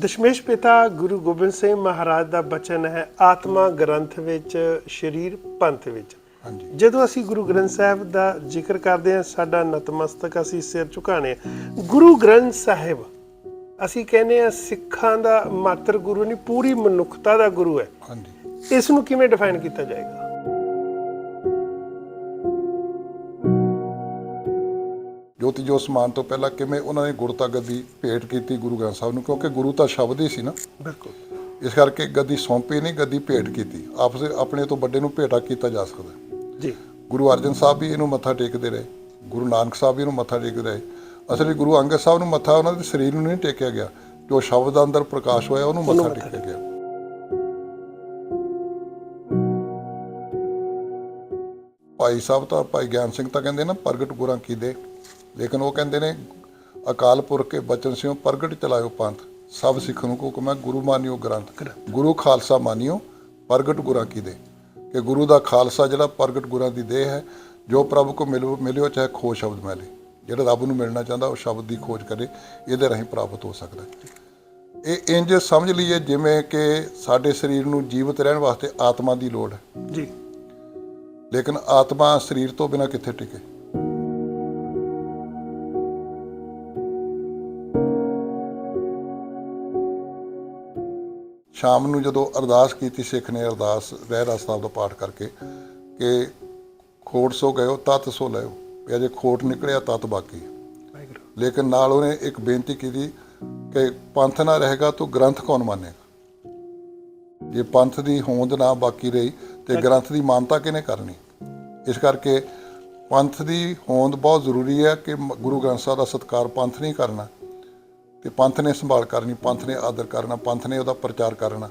ਦਸ਼ਮੇਸ਼ ਪਿਤਾ ਗੁਰੂ ਗੋਬਿੰਦ ਸਿੰਘ ਮਹਾਰਾਜ ਦਾ ਬਚਨ ਹੈ ਆਤਮਾ ਗ੍ਰੰਥ ਵਿੱਚ ਸਰੀਰ ਪੰਥ ਵਿੱਚ। ਹਾਂਜੀ। ਜਦੋਂ ਅਸੀਂ ਗੁਰੂ ਗ੍ਰੰਥ ਸਾਹਿਬ ਦਾ ਜ਼ਿਕਰ ਕਰਦੇ ਹਾਂ ਸਾਡਾ ਨਤਮਸਤਕ ਅਸੀਂ ਸਿਰ ਝੁਕਾਣੇ ਗੁਰੂ ਗ੍ਰੰਥ ਸਾਹਿਬ ਅਸੀਂ ਕਹਿੰਦੇ ਆ ਸਿੱਖਾਂ ਦਾ ਮਾਤਰ ਗੁਰੂ ਨਹੀਂ ਪੂਰੀ ਮਨੁੱਖਤਾ ਦਾ ਗੁਰੂ ਹੈ। ਹਾਂਜੀ। ਇਸ ਨੂੰ ਕਿਵੇਂ ਡਿਫਾਈਨ ਕੀਤਾ ਜਾਏਗਾ? ਜੋਤੀ ਜੋ ਸਮਾਨ ਤੋਂ ਪਹਿਲਾਂ ਕਿਵੇਂ ਉਹਨਾਂ ਨੇ ਗੁਰਤਾ ਗੱਦੀ ਭੇਟ ਕੀਤੀ ਗੁਰੂ ਗ੍ਰੰਥ ਸਾਹਿਬ ਨੂੰ ਕਿਉਂਕਿ ਗੁਰੂ ਤਾਂ ਸ਼ਬਦ ਹੀ ਸੀ ਨਾ। ਬਿਲਕੁਲ। ਇਸ ਕਰਕੇ ਗੱਦੀ ਸੌਂਪੀ ਨਹੀਂ ਗੱਦੀ ਭੇਟ ਕੀਤੀ। ਆਪਸ ਆਪਣੇ ਤੋਂ ਵੱਡੇ ਨੂੰ ਭੇਟਾ ਕੀਤਾ ਜਾ ਸਕਦਾ। ਜੀ। ਗੁਰੂ ਅਰਜਨ ਸਾਹਿਬ ਵੀ ਇਹਨੂੰ ਮੱਥਾ ਟੇਕਦੇ ਰਹੇ। ਗੁਰੂ ਨਾਨਕ ਸਾਹਿਬ ਵੀ ਇਹਨੂੰ ਮੱਥਾ ਟੇਕਦੇ ਰਹੇ। ਅਸਲੀ ਗੁਰੂ ਅੰਗਦ ਸਾਹਿਬ ਨੂੰ ਮੱਥਾ ਉਹਨਾਂ ਦੇ ਸਰੀਰ ਨੂੰ ਨਹੀਂ ਟੇਕਿਆ ਗਿਆ। ਜੋ ਸ਼ਬਦ ਦਾ ਅੰਦਰ ਪ੍ਰਕਾਸ਼ ਹੋਇਆ ਉਹਨੂੰ ਮੱਥਾ ਟੇਕਿਆ ਗਿਆ। ਭਾਈ ਸਾਹਿਬ ਤਾਂ ਭਾਈ ਗਿਆਨ ਸਿੰਘ ਤਾਂ ਕਹਿੰਦੇ ਨਾ ਪ੍ਰਗਟ ਗੁਰਾਂ ਕੀ ਦੇ। ਲੇਕਿਨ ਉਹ ਕਹਿੰਦੇ ਨੇ ਅਕਾਲ ਪੁਰਖ ਕੇ ਬਚਨ ਸਿਓ ਪ੍ਰਗਟ ਚਲਾਇਓ ਪੰਥ। ਸਭ ਸਿੱਖਾਂ ਨੂੰ ਹੁਕਮ ਹੈ ਗੁਰੂ ਮਾਨਿਓ ਗ੍ਰੰਥ। ਗੁਰੂ ਖਾਲਸਾ ਮਾਨਿਓ ਪ੍ਰਗਟ ਗੁਰਾਂ ਕੀ ਦੇ। ਕਿ ਗੁਰੂ ਦਾ ਖਾਲਸਾ ਜਿਹੜਾ ਪ੍ਰਗਟ ਗੁਰਾਂ ਦੀ ਦੇਹ ਹੈ ਜੋ ਪ੍ਰਭੂ ਕੋ ਮਿਲੋ ਮਿਲਿਓ ਚਾਹੇ ਖੋ ਸ਼ਬਦ ਮਿਲੇ ਜਿਹੜਾ ਰੱਬ ਨੂੰ ਮਿਲਣਾ ਚਾਹੁੰਦਾ ਉਹ ਸ਼ਬਦ ਦੀ ਖੋਜ ਕਰੇ ਇਹਦੇ ਰਾਹੀਂ ਪ੍ਰਾਪਤ ਹੋ ਸਕਦਾ। ਇਹ ਇੰਜ ਸਮਝ ਲਈਏ ਜਿਵੇਂ ਕਿ ਸਾਡੇ ਸਰੀਰ ਨੂੰ ਜੀਵਤ ਰਹਿਣ ਵਾਸਤੇ ਆਤਮਾ ਦੀ ਲੋੜ ਹੈ। ਜੀ। ਲੇਕਿਨ ਆਤਮਾ ਸਰੀਰ ਤੋਂ ਬਿਨਾਂ ਕਿੱਥੇ ਟਿਕੇ? ਸ਼ਾਮ ਨੂੰ ਜਦੋਂ ਅਰਦਾਸ ਕੀਤੀ ਸਿੱਖ ਨੇ ਅਰਦਾਸ ਰਹਿਰਾਸ ਸਾਹਿਬ ਦਾ ਪਾਠ ਕਰਕੇ ਕਿ ਖੋਟ ਸੋ ਗਇਓ ਤਤ ਸੋ ਲਿਓ ਵੀ ਅਜੇ ਖੋਟ ਨਿਕਲਿਆ ਤਤ ਬਾਕੀ ਲੇਕਿਨ ਨਾਲ ਉਹਨੇ ਇੱਕ ਬੇਨਤੀ ਕੀਤੀ ਕਿ ਪੰਥ ਨਾ ਰਹੇਗਾ ਤਾਂ ਗ੍ਰੰਥ ਕੌਣ ਮੰਨੇਗਾ? ਜੇ ਪੰਥ ਦੀ ਹੋਂਦ ਨਾ ਬਾਕੀ ਰਹੀ ਤੇ ਗ੍ਰੰਥ ਦੀ ਮਾਨਤਾ ਕਿਹਨੇ ਕਰਨੀ? ਇਸ ਕਰਕੇ ਪੰਥ ਦੀ ਹੋਂਦ ਬਹੁਤ ਜ਼ਰੂਰੀ ਹੈ ਕਿ ਗੁਰੂ ਗ੍ਰੰਥ ਸਾਹਿਬ ਦਾ ਸਤਿਕਾਰ ਪੰਥ ਨਹੀਂ ਕਰਨਾ। ਤੇ ਪੰਥ ਨੇ ਸੰਭਾਲ ਕਰਨੀ, ਪੰਥ ਨੇ ਆਦਰ ਕਰਨਾ, ਪੰਥ ਨੇ ਉਹਦਾ ਪ੍ਰਚਾਰ ਕਰਨਾ।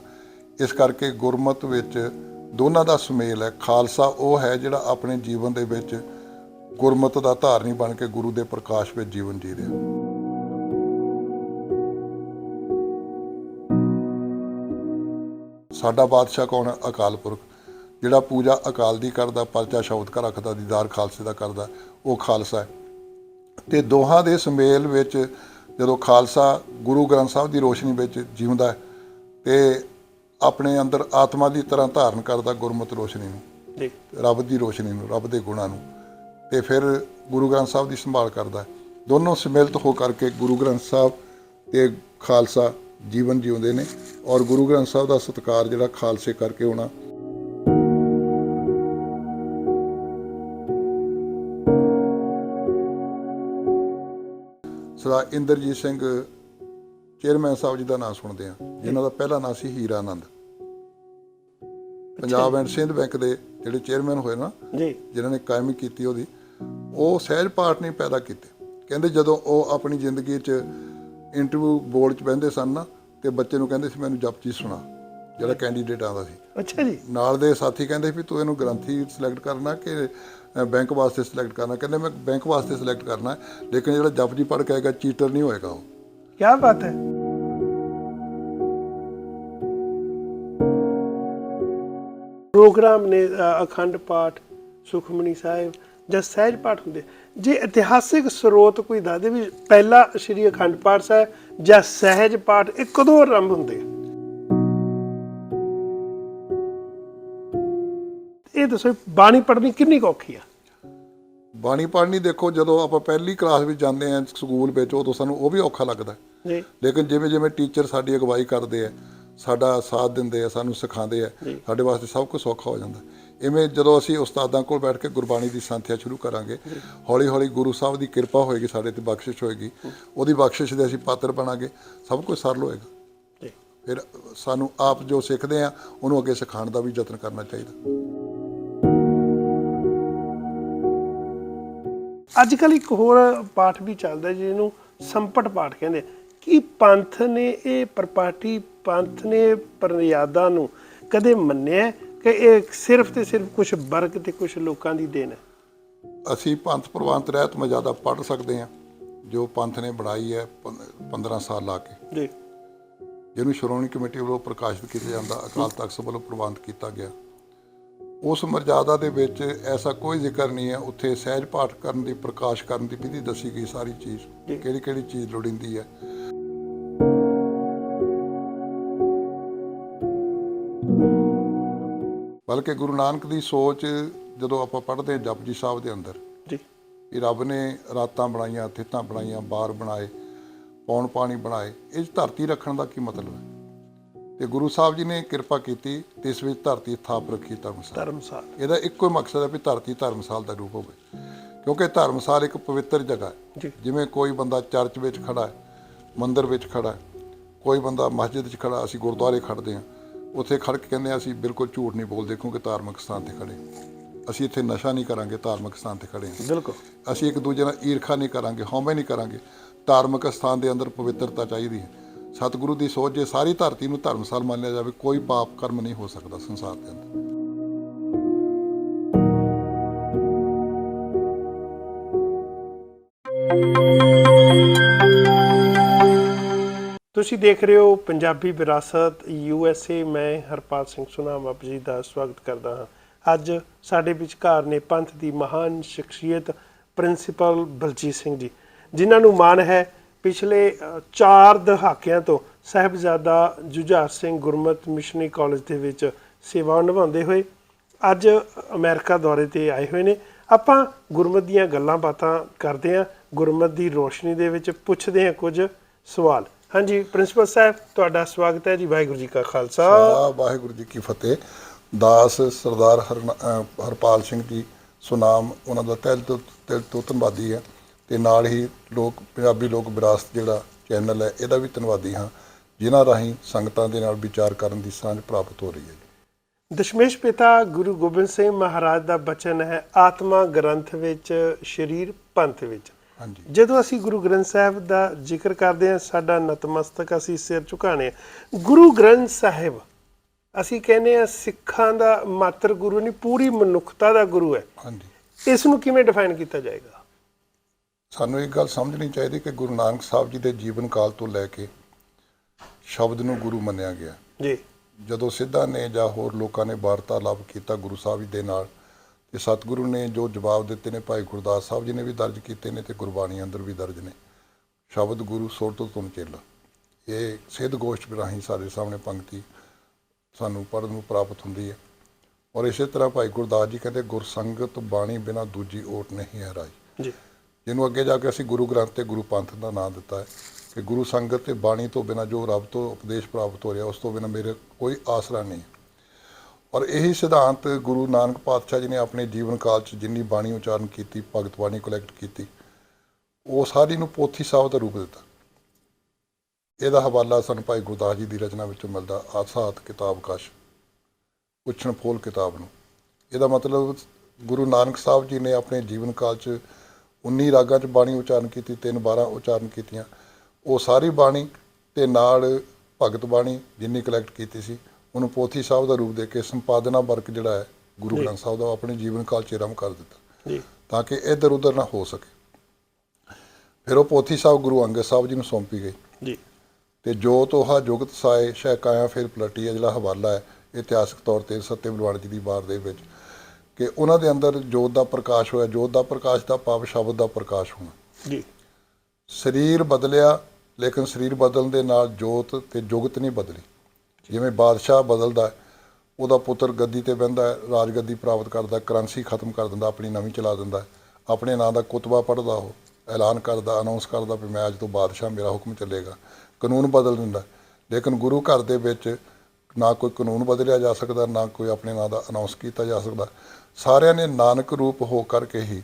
ਇਸ ਕਰਕੇ ਗੁਰਮਤ ਵਿੱਚ ਦੋਨਾਂ ਦਾ ਸੁਮੇਲ ਹੈ। ਖਾਲਸਾ ਉਹ ਹੈ ਜਿਹੜਾ ਆਪਣੇ ਜੀਵਨ ਦੇ ਵਿੱਚ ਗੁਰਮਤ ਦਾ ਧਾਰਨੀ ਬਣ ਕੇ ਗੁਰੂ ਦੇ ਪ੍ਰਕਾਸ਼ ਵਿੱਚ ਜੀਵਨ ਜੀ ਰਿਹਾ। ਸਾਡਾ ਬਾਦਸ਼ਾਹ ਕੌਣ ਹੈ? ਅਕਾਲ ਪੁਰਖ। ਜਿਹੜਾ ਪੂਜਾ ਅਕਾਲ ਦੀ ਕਰਦਾ, ਪਰਚਾ ਸ਼ਬਦ ਕਰ ਰੱਖਦਾ, ਦੀਦਾਰ ਖਾਲਸੇ ਦਾ ਕਰਦਾ, ਉਹ ਖਾਲਸਾ ਹੈ। ਤੇ ਦੋਹਾਂ ਦੇ ਸੁਮੇਲ ਵਿੱਚ ਜਦੋਂ ਖਾਲਸਾ ਗੁਰੂ ਗ੍ਰੰਥ ਸਾਹਿਬ ਦੀ ਰੋਸ਼ਨੀ ਵਿੱਚ ਜਿਉਂਦਾ ਤੇ ਆਪਣੇ ਅੰਦਰ ਆਤਮਾ ਦੀ ਤਰ੍ਹਾਂ ਧਾਰਨ ਕਰਦਾ ਗੁਰਮਤ ਰੋਸ਼ਨੀ ਨੂੰ ਜੀ ਰੱਬ ਦੀ ਰੋਸ਼ਨੀ ਨੂੰ ਰੱਬ ਦੇ ਗੁਣਾਂ ਨੂੰ ਤੇ ਫਿਰ ਗੁਰੂ ਗ੍ਰੰਥ ਸਾਹਿਬ ਦੀ ਸੰਭਾਲ ਕਰਦਾ। ਦੋਨੋਂ ਸਮਿਲਿਤ ਹੋ ਕਰਕੇ ਗੁਰੂ ਗ੍ਰੰਥ ਸਾਹਿਬ ਤੇ ਖਾਲਸਾ ਜੀਵਨ ਜਿਉਂਦੇ ਨੇ ਔਰ ਗੁਰੂ ਗ੍ਰੰਥ ਸਾਹਿਬ ਦਾ ਸਤਿਕਾਰ ਜਿਹੜਾ ਖਾਲਸੇ ਕਰਕੇ ਹੋਣਾ ਸਰਦਾਰ ਇੰਦਰਜੀਤ ਸਿੰਘ ਚੇਅਰਮੈਨ ਸਾਹਿਬ ਜੀ ਦਾ ਨਾਮ ਸੁਣਦੇ ਆ ਜਿਨ੍ਹਾਂ ਦਾ ਪਹਿਲਾ ਨਾਮ ਸੀ ਹੀਰਾ ਆਨੰਦ। ਪੰਜਾਬ ਐਂਡ ਸਿੰਧ ਬੈਂਕ ਦੇ ਜਿਹੜੇ ਚੇਅਰਮੈਨ ਹੋਏ ਨਾ ਜੀ। ਜਿਨ੍ਹਾਂ ਨੇ ਕਾਇਮੀ ਕੀਤੀ ਉਹਦੀ ਉਹ ਸਹਿਜ ਪਾਠ ਨਹੀਂ ਪੈਦਾ ਕੀਤੇ। ਕਹਿੰਦੇ ਜਦੋਂ ਉਹ ਆਪਣੀ ਜ਼ਿੰਦਗੀ 'ਚ ਇੰਟਰਵਿਊ ਬੋਰਡ 'ਚ ਬਹਿੰਦੇ ਸਨ ਨਾ ਤੇ ਬੱਚੇ ਨੂੰ ਕਹਿੰਦੇ ਸੀ ਮੈਨੂੰ ਜਪਜੀ ਸੁਣਾ ਜਿਹੜਾ ਕੈਂਡੀਡੇਟ ਆਉਂਦਾ ਸੀ। ਅੱਛਾ ਜੀ। ਨਾਲ ਦੇ ਸਾਥੀ ਕਹਿੰਦੇ ਵੀ ਤੂੰ ਇਹਨੂੰ ਗ੍ਰੰਥੀ ਸਿਲੈਕਟ ਕਰਨਾ ਕਿ ਬੈਂਕ ਵਾਸਤੇ ਸਿਲੈਕਟ ਕਰਨਾ। ਕਹਿੰਦੇ ਮੈਂ ਬੈਂਕ ਵਾਸਤੇ ਸਿਲੈਕਟ ਕਰਨਾ ਹੈ, ਲੇਕਿਨ ਜਿਹੜਾ ਜਪਜੀ ਪੜ੍ਹ ਕੇ ਆਏਗਾ ਚੀਟਰ ਨਹੀਂ ਹੋਏਗਾ ਉਹ। ਕੀ ਬਾਤ ਹੈ। ਪ੍ਰੋਗਰਾਮ ਨੇ ਅਖੰਡ ਪਾਠ ਸੁਖਮਨੀ ਸਾਹਿਬ ਜਾਂ ਸਹਿਜ ਪਾਠ ਹੁੰਦੇ ਜੇ ਇਤਿਹਾਸਿਕ ਸਰੋਤ ਕੋਈ ਦੱਸਦੇ ਵੀ ਪਹਿਲਾ ਸ਼੍ਰੀ ਅਖੰਡ ਪਾਠ ਸਾਹਿਬ ਜਾਂ ਸਹਿਜ ਪਾਠ ਇਹ ਕਦੋਂ ਆਰੰਭ ਹੁੰਦੇ ਆ? ਇਹ ਦੱਸੋ ਬਾਣੀ ਪੜ੍ਹਨੀ ਕਿੰਨੀ ਔਖੀ ਆ? ਬਾਣੀ ਪੜ੍ਹਨੀ ਦੇਖੋ ਜਦੋਂ ਆਪਾਂ ਪਹਿਲੀ ਕਲਾਸ ਵਿੱਚ ਜਾਂਦੇ ਹਾਂ ਸਕੂਲ ਵਿੱਚ ਉਦੋਂ ਸਾਨੂੰ ਉਹ ਵੀ ਔਖਾ ਲੱਗਦਾ। ਜੀ। ਲੇਕਿਨ ਜਿਵੇਂ ਜਿਵੇਂ ਟੀਚਰ ਸਾਡੀ ਅਗਵਾਈ ਕਰਦੇ ਆ ਸਾਡਾ ਸਾਥ ਦਿੰਦੇ ਆ ਸਾਨੂੰ ਸਿਖਾਉਂਦੇ ਆ ਸਾਡੇ ਵਾਸਤੇ ਸਭ ਕੁਝ ਸੌਖਾ ਹੋ ਜਾਂਦਾ। ਇਵੇਂ ਜਦੋਂ ਅਸੀਂ ਉਸਤਾਦਾਂ ਕੋਲ ਬੈਠ ਕੇ ਗੁਰਬਾਣੀ ਦੀ ਸੰਥਿਆ ਸ਼ੁਰੂ ਕਰਾਂਗੇ ਹੌਲੀ ਹੌਲੀ ਗੁਰੂ ਸਾਹਿਬ ਦੀ ਕਿਰਪਾ ਹੋਏਗੀ ਸਾਡੇ ਤੇ ਬਖਸ਼ਿਸ਼ ਹੋਏਗੀ। ਉਹਦੀ ਬਖਸ਼ਿਸ਼ ਦੇ ਅਸੀਂ ਪਾਤਰ ਬਣਾਂਗੇ ਸਭ ਕੁਝ ਸਰਲ ਹੋਏਗਾ ਫਿਰ ਸਾਨੂੰ ਆਪ ਜੋ ਸਿੱਖਦੇ ਆ ਉਹਨੂੰ ਅੱਗੇ ਸਿਖਾਉਣ ਦਾ ਵੀ ਯਤਨ ਕਰਨਾ ਚਾਹੀਦਾ। ਅੱਜ ਕੱਲ ਇੱਕ ਹੋਰ ਪਾਠ ਵੀ ਚੱਲਦਾ ਜਿਹਨੂੰ ਸੰਪਟ ਪਾਠ ਕਹਿੰਦੇ ਕੀ ਪੰਥ ਨੇ ਇਹ ਪ੍ਰਪਾਟੀ ਪੰਥ ਨੇ ਪਰਯਾਦਾ ਨੂੰ ਕਦੇ ਮੰਨਿਆ ਕਿ ਇਹ ਸਿਰਫ ਤੇ ਸਿਰਫ ਕੁਝ ਵਰਗ ਤੇ ਕੁਝ ਲੋਕਾਂ ਦੀ ਦੇਣ ਹੈ? ਅਸੀਂ ਪੰਥ ਪ੍ਰਵਾਨਤ ਰਹਿਤ ਮੈਂ ਜ਼ਿਆਦਾ ਪੜ੍ਹ ਸਕਦੇ ਆ ਜੋ ਪੰਥ ਨੇ ਬਣਾਈ ਹੈ 15 ਸਾਲ ਲਾ ਕੇ। ਜੀ। ਜਿਹਨੂੰ ਸ਼੍ਰੋਮਣੀ ਕਮੇਟੀ ਵੱਲੋਂ ਪ੍ਰਕਾਸ਼ਿਤ ਕੀਤਾ ਜਾਂਦਾ ਅਕਾਲ ਤਖਤ ਵੱਲੋਂ ਪ੍ਰਬੰਧ ਕੀਤਾ ਗਿਆ। ਉਸ ਮਰਜ਼ਾਦਾ ਦੇ ਵਿੱਚ ਐਸਾ ਕੋਈ ਜ਼ਿਕਰ ਨਹੀਂ ਹੈ ਉੱਥੇ ਸਹਿਜ ਪਾਠ ਕਰਨ ਦੀ ਪ੍ਰਕਾਸ਼ ਕਰਨ ਦੀ ਵਿਧੀ ਦੱਸੀ ਗਈ ਸਾਰੀ ਚੀਜ਼। ਕਿਹੜੀ ਕਿਹੜੀ ਚੀਜ਼ ਲੋੜੀਂਦੀ ਹੈ? ਬਲਕਿ ਗੁਰੂ ਨਾਨਕ ਦੀ ਸੋਚ ਜਦੋਂ ਆਪਾਂ ਪੜ੍ਹਦੇ ਹਾਂ ਜਪਜੀ ਸਾਹਿਬ ਦੇ ਅੰਦਰ ਜੀ। ਇਹ ਰੱਬ ਨੇ ਰਾਤਾਂ ਬਣਾਈਆਂ ਥਿੱਤਾਂ ਬਣਾਈਆਂ ਬਾਰ ਬਣਾਏ ਪੌਣ ਪਾਣੀ ਬਣਾਏ ਇਸ ਧਰਤੀ ਰੱਖਣ ਦਾ ਕੀ ਮਤਲਬ ਹੈ? ਤੇ ਗੁਰੂ ਸਾਹਿਬ ਜੀ ਨੇ ਕਿਰਪਾ ਕੀਤੀ ਤੇ ਇਸ ਵਿੱਚ ਧਰਤੀ ਥਾਪ ਰੱਖੀ ਧਰਮਸਾਲ ਧਰਮਸਾਲ। ਇਹਦਾ ਇੱਕੋ ਹੀ ਮਕਸਦ ਹੈ ਵੀ ਧਰਤੀ ਧਰਮਸਾਲ ਦਾ ਰੂਪ ਹੋਵੇ। ਕਿਉਂਕਿ ਧਰਮਸਾਲ ਇੱਕ ਪਵਿੱਤਰ ਜਗ੍ਹਾ। ਹੈ। ਜਿਵੇਂ ਕੋਈ ਬੰਦਾ ਚਰਚ ਵਿੱਚ ਖੜਾ ਹੈ ਮੰਦਿਰ ਵਿੱਚ ਖੜਾ ਹੈ ਕੋਈ ਬੰਦਾ ਮਸਜਿਦ ਵਿੱਚ ਖੜਾ ਅਸੀਂ ਗੁਰਦੁਆਰੇ ਖੜਦੇ ਹਾਂ ਉੱਥੇ ਖੜ ਕੇ ਕਹਿੰਦੇ ਅਸੀਂ ਬਿਲਕੁਲ ਝੂਠ ਨਹੀਂ ਬੋਲਦੇ ਕਿਉਂਕਿ ਧਾਰਮਿਕ ਸਥਾਨ ਤੇ ਖੜੇ ਅਸੀਂ ਇੱਥੇ ਨਸ਼ਾ ਨਹੀਂ ਕਰਾਂਗੇ ਧਾਰਮਿਕ ਸਥਾਨ ਤੇ ਖੜੇ ਹਾਂ। ਬਿਲਕੁਲ। ਅਸੀਂ ਇੱਕ ਦੂਜੇ ਨਾਲ ਈਰਖਾ ਨਹੀਂ ਕਰਾਂਗੇ ਹਉਮੈ ਨਹੀਂ ਕਰਾਂਗੇ। ਧਾਰਮਿਕ ਸਥਾਨ ਦੇ ਅੰਦਰ ਪਵਿੱਤਰਤਾ ਚਾਹੀਦੀ ਹੈ। ਸਤਿਗੁਰੂ ਦੀ ਸੋਚ ਜੇ ਸਾਰੀ ਧਰਤੀ ਨੂੰ ਧਰਮਸਾਲ ਮੰਨਿਆ ਜਾਵੇ, ਕੋਈ ਪਾਪ ਕਰਮ ਨਹੀਂ ਹੋ ਸਕਦਾ ਸੰਸਾਰ ਦੇ ਅੰਦਰ। ਤੁਸੀਂ ਦੇਖ ਰਹੇ ਹੋ ਪੰਜਾਬੀ ਵਿਰਾਸਤ ਯੂ ਐਸ ਏ। ਮੈਂ ਹਰਪਾਲ ਸਿੰਘ ਸੁਨਾਮ ਆਪ ਜੀ ਦਾ ਸਵਾਗਤ ਕਰਦਾ ਹਾਂ। ਅੱਜ ਸਾਡੇ ਵਿਚਕਾਰ ਨੇ ਪੰਥ ਦੀ ਮਹਾਨ ਸ਼ਖਸੀਅਤ ਪ੍ਰਿੰਸੀਪਲ ਬਲਜੀਤ ਸਿੰਘ ਜੀ, ਜਿਨ੍ਹਾਂ ਨੂੰ ਮਾਣ ਹੈ ਪਿਛਲੇ 4 ਦਹਾਕਿਆਂ ਤੋਂ ਸਾਹਿਬਜ਼ਾਦਾ ਜੁਝਾਰ ਸਿੰਘ ਗੁਰਮਤ ਮਿਸ਼ਨਰੀ ਕਾਲਜ ਦੇ ਵਿੱਚ ਸੇਵਾ ਨਿਭਾਉਂਦੇ ਹੋਏ ਅੱਜ ਅਮਰੀਕਾ ਦੌਰੇ ਤੇ ਆਏ ਹੋਏ ਨੇ। ਆਪਾਂ ਗੁਰਮਤ ਦੀਆਂ ਗੱਲਾਂ ਬਾਤਾਂ ਕਰਦੇ ਹਾਂ। ਗੁਰਮਤ ਦੀ ਰੋਸ਼ਨੀ ਦੇ ਵਿੱਚ ਪੁੱਛਦੇ ਹਾਂ ਕੁਝ ਸਵਾਲ। ਹਾਂਜੀ, ਪ੍ਰਿੰਸੀਪਲ ਸਾਹਿਬ, ਤੁਹਾਡਾ ਸਵਾਗਤ ਹੈ ਜੀ। ਵਾਹਿਗੁਰੂ ਜੀ ਕਾ ਖਾਲਸਾ। ਵਾਹਿਗੁਰੂ ਜੀ ਕੀ ਫਤਿਹ। ਦਾਸ ਸਰਦਾਰ ਹਰਨ- ਹਰਪਾਲ ਸਿੰਘ ਜੀ, ਸੁਨਾਮ, ਉਹਨਾਂ ਦਾ ਤਹਿ ਤੋਂ ਦਿਲ ਤੋਂ ਧੰਨਵਾਦੀ ਹੈ। ਤੇ ਨਾਲ ਹੀ ਲੋਕ ਪੰਜਾਬੀ ਲੋਕ ਵਿਰਾਸਤ ਜਿਹੜਾ ਚੈਨਲ ਹੈ ਇਹਦਾ ਵੀ ਧੰਨਵਾਦੀ ਹਾਂ ਜਿਨ੍ਹਾਂ ਰਾਹੀਂ ਸੰਗਤਾਂ ਦੇ ਨਾਲ ਵਿਚਾਰ ਕਰਨ ਦੀ ਸਾਂਝ ਪ੍ਰਾਪਤ ਹੋ ਰਹੀ ਹੈ ਦਸ਼ਮੇਸ਼ ਪਿਤਾ ਗੁਰੂ ਗੋਬਿੰਦ ਸਿੰਘ ਮਹਾਰਾਜ ਦਾ ਬਚਨ ਹੈ ਆਤਮਾ ਗ੍ਰੰਥ ਵਿੱਚ ਸਰੀਰ ਪੰਥ ਵਿੱਚ। ਹਾਂਜੀ। ਜਦੋਂ ਅਸੀਂ ਗੁਰੂ ਗ੍ਰੰਥ ਸਾਹਿਬ ਦਾ ਜ਼ਿਕਰ ਕਰਦੇ ਹਾਂ ਸਾਡਾ ਨਤਮਸਤਕ ਅਸੀਂ ਸਿਰ ਝੁਕਾਣੇ ਗੁਰੂ ਗ੍ਰੰਥ ਸਾਹਿਬ ਅਸੀਂ ਕਹਿੰਦੇ ਹਾਂ ਸਿੱਖਾਂ ਦਾ ਮਾਤਰ ਗੁਰੂ ਨਹੀਂ ਪੂਰੀ ਮਨੁੱਖਤਾ ਦਾ ਗੁਰੂ ਹੈ। ਹਾਂਜੀ। ਇਸ ਨੂੰ ਕਿਵੇਂ ਡਿਫਾਈਨ ਕੀਤਾ ਜਾਏਗਾ? ਸਾਨੂੰ ਇੱਕ ਗੱਲ ਸਮਝਣੀ ਚਾਹੀਦੀ ਕਿ ਗੁਰੂ ਨਾਨਕ ਸਾਹਿਬ ਜੀ ਦੇ ਜੀਵਨ ਕਾਲ ਤੋਂ ਲੈ ਕੇ ਸ਼ਬਦ ਨੂੰ ਗੁਰੂ ਮੰਨਿਆ ਗਿਆ। ਜੀ। ਜਦੋਂ ਸਿੱਧਾ ਨੇ ਜਾਂ ਹੋਰ ਲੋਕਾਂ ਨੇ ਵਾਰਤਾਲਾਪ ਕੀਤਾ ਗੁਰੂ ਸਾਹਿਬ ਜੀ ਦੇ ਨਾਲ ਤੇ ਸਤਿਗੁਰੂ ਨੇ ਜੋ ਜਵਾਬ ਦਿੱਤੇ ਨੇ ਭਾਈ ਗੁਰਦਾਸ ਸਾਹਿਬ ਜੀ ਨੇ ਵੀ ਦਰਜ ਕੀਤੇ ਨੇ ਤੇ ਗੁਰਬਾਣੀ ਅੰਦਰ ਵੀ ਦਰਜ ਨੇ। ਸ਼ਬਦ ਗੁਰੂ ਸੁਰਤ ਤੁਮ ਚੇਲਾ। ਇਹ ਸਿੱਧ ਗੋਸ਼ਟ ਰਾਹੀਂ ਸਾਡੇ ਸਾਹਮਣੇ ਪੰਕਤੀ ਸਾਨੂੰ ਪੜ੍ਹਨ ਨੂੰ ਪ੍ਰਾਪਤ ਹੁੰਦੀ ਹੈ। ਔਰ ਇਸੇ ਤਰ੍ਹਾਂ ਭਾਈ ਗੁਰਦਾਸ ਜੀ ਕਹਿੰਦੇ ਗੁਰਸੰਗਤ ਬਾਣੀ ਬਿਨਾ ਦੂਜੀ ਓਟ ਨਹੀਂ ਹੈ ਰਾਈ। ਜੀ। ਜਿਹਨੂੰ ਅੱਗੇ ਜਾ ਕੇ ਅਸੀਂ ਗੁਰੂ ਗ੍ਰੰਥ ਤੇ ਗੁਰੂ ਪੰਥ ਦਾ ਨਾਮ ਦਿੱਤਾ ਹੈ ਕਿ ਗੁਰੂ ਸੰਗਤ ਤੇ ਬਾਣੀ ਤੋਂ ਬਿਨਾ ਜੋ ਰੱਬ ਤੋਂ ਉਪਦੇਸ਼ ਪ੍ਰਾਪਤ ਹੋ ਰਿਹਾ, ਉਸ ਤੋਂ ਬਿਨਾ ਮੇਰੇ ਕੋਈ ਆਸਰਾ ਨਹੀਂ ਔਰ ਇਹੀ ਸਿਧਾਂਤ ਗੁਰੂ ਨਾਨਕ ਪਾਤਸ਼ਾਹ ਜੀ ਨੇ ਆਪਣੇ ਜੀਵਨ ਕਾਲ 'ਚ ਜਿੰਨੀ ਬਾਣੀ ਉਚਾਰਨ ਕੀਤੀ, ਭਗਤ ਬਾਣੀ ਕਲੈਕਟ ਕੀਤੀ, ਉਹ ਸਾਰੀ ਨੂੰ ਪੋਥੀ ਸਾਹਿਬ ਦਾ ਰੂਪ ਦਿੱਤਾ। ਇਹਦਾ ਹਵਾਲਾ ਸਾਨੂੰ ਭਾਈ ਗੁਰਦਾਸ ਜੀ ਦੀ ਰਚਨਾ ਵਿੱਚੋਂ ਮਿਲਦਾ, ਆਸਾਤ ਕਿਤਾਬ ਕਸ਼ ਪੁੱਛਣ ਫੋਲ ਕਿਤਾਬ ਨੂੰ। ਇਹਦਾ ਮਤਲਬ ਗੁਰੂ ਨਾਨਕ ਸਾਹਿਬ ਜੀ ਨੇ ਆਪਣੇ ਜੀਵਨ ਕਾਲ 'ਚ 19 ਰਾਗਾਂ 'ਚ ਬਾਣੀ ਉਚਾਰਨ ਕੀਤੀ ਤਿੰਨ 12 ਉਚਾਰਨ ਕੀਤੀਆਂ। ਉਹ ਸਾਰੀ ਬਾਣੀ ਤੇ ਨਾਲ ਭਗਤ ਬਾਣੀ ਜਿੰਨੀ ਕਲੈਕਟ ਕੀਤੀ ਸੀ ਉਹਨੂੰ ਪੋਥੀ ਸਾਹਿਬ ਦਾ ਰੂਪ ਦੇ ਕੇ ਸੰਪਾਦਨਾ ਵਰਕ ਜਿਹੜਾ ਹੈ ਗੁਰੂ। ਗ੍ਰੰਥ ਸਾਹਿਬ ਦਾ ਆਪਣੇ ਜੀਵਨ ਕਾਲ 'ਚ ਆਰੰਭ ਕਰ ਦਿੱਤਾ। ਜੀ। ਤਾਂ ਕਿ ਇੱਧਰ ਉੱਧਰ ਨਾ ਹੋ ਸਕੇ। ਫਿਰ ਉਹ ਪੋਥੀ ਸਾਹਿਬ ਗੁਰੂ ਅੰਗਦ ਸਾਹਿਬ ਜੀ ਨੂੰ ਸੌਂਪੀ ਗਈ। ਜੀ। ਤੇ ਜੋ ਤੋਹਾ ਜੁਗਤ ਸਾਏ ਸ਼ੈ ਕਾਇਆ ਫਿਰ ਪਲਟੀ ਹੈ ਜਿਹੜਾ ਹਵਾਲਾ ਹੈ ਇਤਿਹਾਸਕ ਤੌਰ ਤੇ ਸੱਤੇ ਬਲਵਾਨ ਜੀ ਦੀ ਵਾਰ ਦੇ ਵਿੱਚ ਕਿ ਉਹਨਾਂ ਦੇ ਅੰਦਰ ਜੋਤ ਦਾ ਪ੍ਰਕਾਸ਼ ਹੋਇਆ ਜੋਤ ਦਾ ਪ੍ਰਕਾਸ਼ ਦਾ ਭਾਵ ਸ਼ਬਦ ਦਾ ਪ੍ਰਕਾਸ਼ ਹੋਣਾ। ਜੀ। ਸਰੀਰ ਬਦਲਿਆ ਲੇਕਿਨ ਸਰੀਰ ਬਦਲਣ ਦੇ ਨਾਲ ਜੋਤ ਤੇ ਜੁਗਤ ਨਹੀਂ ਬਦਲੀ। ਜਿਵੇਂ ਬਾਦਸ਼ਾਹ ਬਦਲਦਾ ਉਹਦਾ ਪੁੱਤਰ ਗੱਦੀ ਤੇ ਬਹਿੰਦਾ ਹੈ ਰਾਜ ਗੱਦੀ ਪ੍ਰਾਪਤ ਕਰਦਾ ਕਰੰਸੀ ਖਤਮ ਕਰ ਦਿੰਦਾ ਆਪਣੀ ਨਵੀਂ ਚਲਾ ਦਿੰਦਾ ਆਪਣੇ ਨਾਂ ਦਾ ਕੁਤਬਾ ਪੜ੍ਹਦਾ ਉਹ ਐਲਾਨ ਕਰਦਾ ਅਨਾਉਂਸ ਕਰਦਾ ਵੀ ਮੈਂ ਅੱਜ ਤੋਂ ਬਾਦਸ਼ਾਹ ਮੇਰਾ ਹੁਕਮ ਚੱਲੇਗਾ। ਕਾਨੂੰਨ ਬਦਲ ਦਿੰਦਾ। ਲੇਕਿਨ ਗੁਰੂ ਘਰ ਦੇ ਵਿੱਚ ਨਾ ਕੋਈ ਕਾਨੂੰਨ ਬਦਲਿਆ ਜਾ ਸਕਦਾ ਨਾ ਕੋਈ ਆਪਣੇ ਨਾਂ ਦਾ ਅਨਾਉਂਸ ਕੀਤਾ ਜਾ ਸਕਦਾ। ਸਾਰਿਆਂ ਨੇ ਨਾਨਕ ਰੂਪ ਹੋ ਕਰਕੇ ਹੀ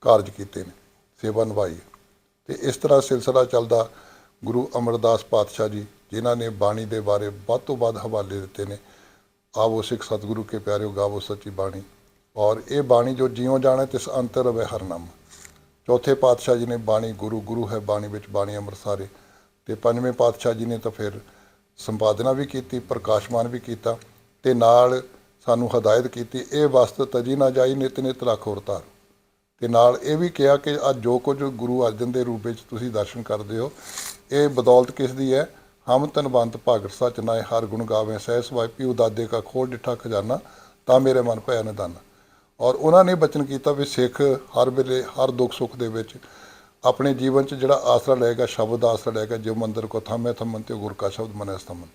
ਕਾਰਜ ਕੀਤੇ ਨੇ, ਸੇਵਾ ਨਿਭਾਈ ਹੈ। ਤੇ ਇਸ ਤਰ੍ਹਾਂ ਸਿਲਸਿਲਾ ਚੱਲਦਾ, ਗੁਰੂ ਅਮਰਦਾਸ ਪਾਤਸ਼ਾਹ ਜੀ, ਜਿਨ੍ਹਾਂ ਨੇ ਬਾਣੀ ਦੇ ਬਾਰੇ ਵੱਧ ਤੋਂ ਵੱਧ ਹਵਾਲੇ ਦਿੱਤੇ ਨੇ, ਆਵੋ ਸਿੱਖ ਸਤਿਗੁਰੂ ਕੇ ਪਿਆਰਿਓ, ਗਾਵੋ ਸੱਚੀ ਬਾਣੀ। ਔਰ ਇਹ ਬਾਣੀ ਜੋ ਜਿਉਂ ਜਾਣੇ, ਤਿਸ ਅੰਤਰ ਰਵੇ ਹਰ ਨਾਮ। ਚੌਥੇ ਪਾਤਸ਼ਾਹ ਜੀ ਨੇ ਬਾਣੀ, ਗੁਰੂ ਗੁਰੂ ਹੈ ਬਾਣੀ ਵਿੱਚ ਬਾਣੀ ਅੰਮ੍ਰਿਤ ਸਾਰੇ ਤੇ ਪੰਜਵੇਂ ਪਾਤਸ਼ਾਹ ਜੀ ਨੇ ਤਾਂ ਫਿਰ ਸੰਪਾਦਨਾ ਵੀ ਕੀਤੀ, ਪ੍ਰਕਾਸ਼ਮਾਨ ਵੀ ਕੀਤਾ। ਤੇ ਨਾਲ ਸਾਨੂੰ ਹਦਾਇਤ ਕੀਤੀ, ਇਹ ਵਸਤ ਤਜੀ ਨਾ ਜਾਈ, ਨਿਤ ਨਿਤ ਰੱਖ ਹੋਰ ਧਾਰ। ਤੇ ਨਾਲ ਇਹ ਵੀ ਕਿਹਾ ਕਿ ਅੱਜ ਜੋ ਕੁਝ ਗੁਰੂ ਅਰਜਨ ਦੇ ਰੂਪ ਵਿੱਚ ਤੁਸੀਂ ਦਰਸ਼ਨ ਕਰਦੇ ਹੋ, ਇਹ ਬਦੌਲਤ ਕਿਸ ਦੀ ਹੈ? ਹਮ ਤਨਵੰਤ ਭਗਤ ਸਚ ਨਾਏ ਹਰ ਗੁਣ ਗਾਵੇਂ ਸਹਿਸ ਵਾਈ ਪਿਉ ਦਾਦੇ ਕਾ ਖੋਲ ਡਿਠਾ ਖਜ਼ਾਨਾ, ਤਾਂ ਮੇਰੇ ਮਨ ਭਇਆ ਨਿਦਾਨ। ਔਰ ਉਹਨਾਂ ਨੇ ਬਚਨ ਕੀਤਾ ਵੀ ਸਿੱਖ ਹਰ ਵੇਲੇ, ਹਰ ਦੁੱਖ ਸੁੱਖ ਦੇ ਵਿੱਚ ਆਪਣੇ ਜੀਵਨ 'ਚ ਜਿਹੜਾ ਆਸਰਾ ਲਏਗਾ ਸ਼ਬਦ ਦਾ ਆਸਰਾ ਲਏਗਾ ਜੋ ਮੰਦਰ ਕੋ ਥਾਮੇ ਥਮਨ ਤੇ ਗੁਰ ਕਾ ਸ਼ਬਦ ਮਨੈ ਸਥਮਨ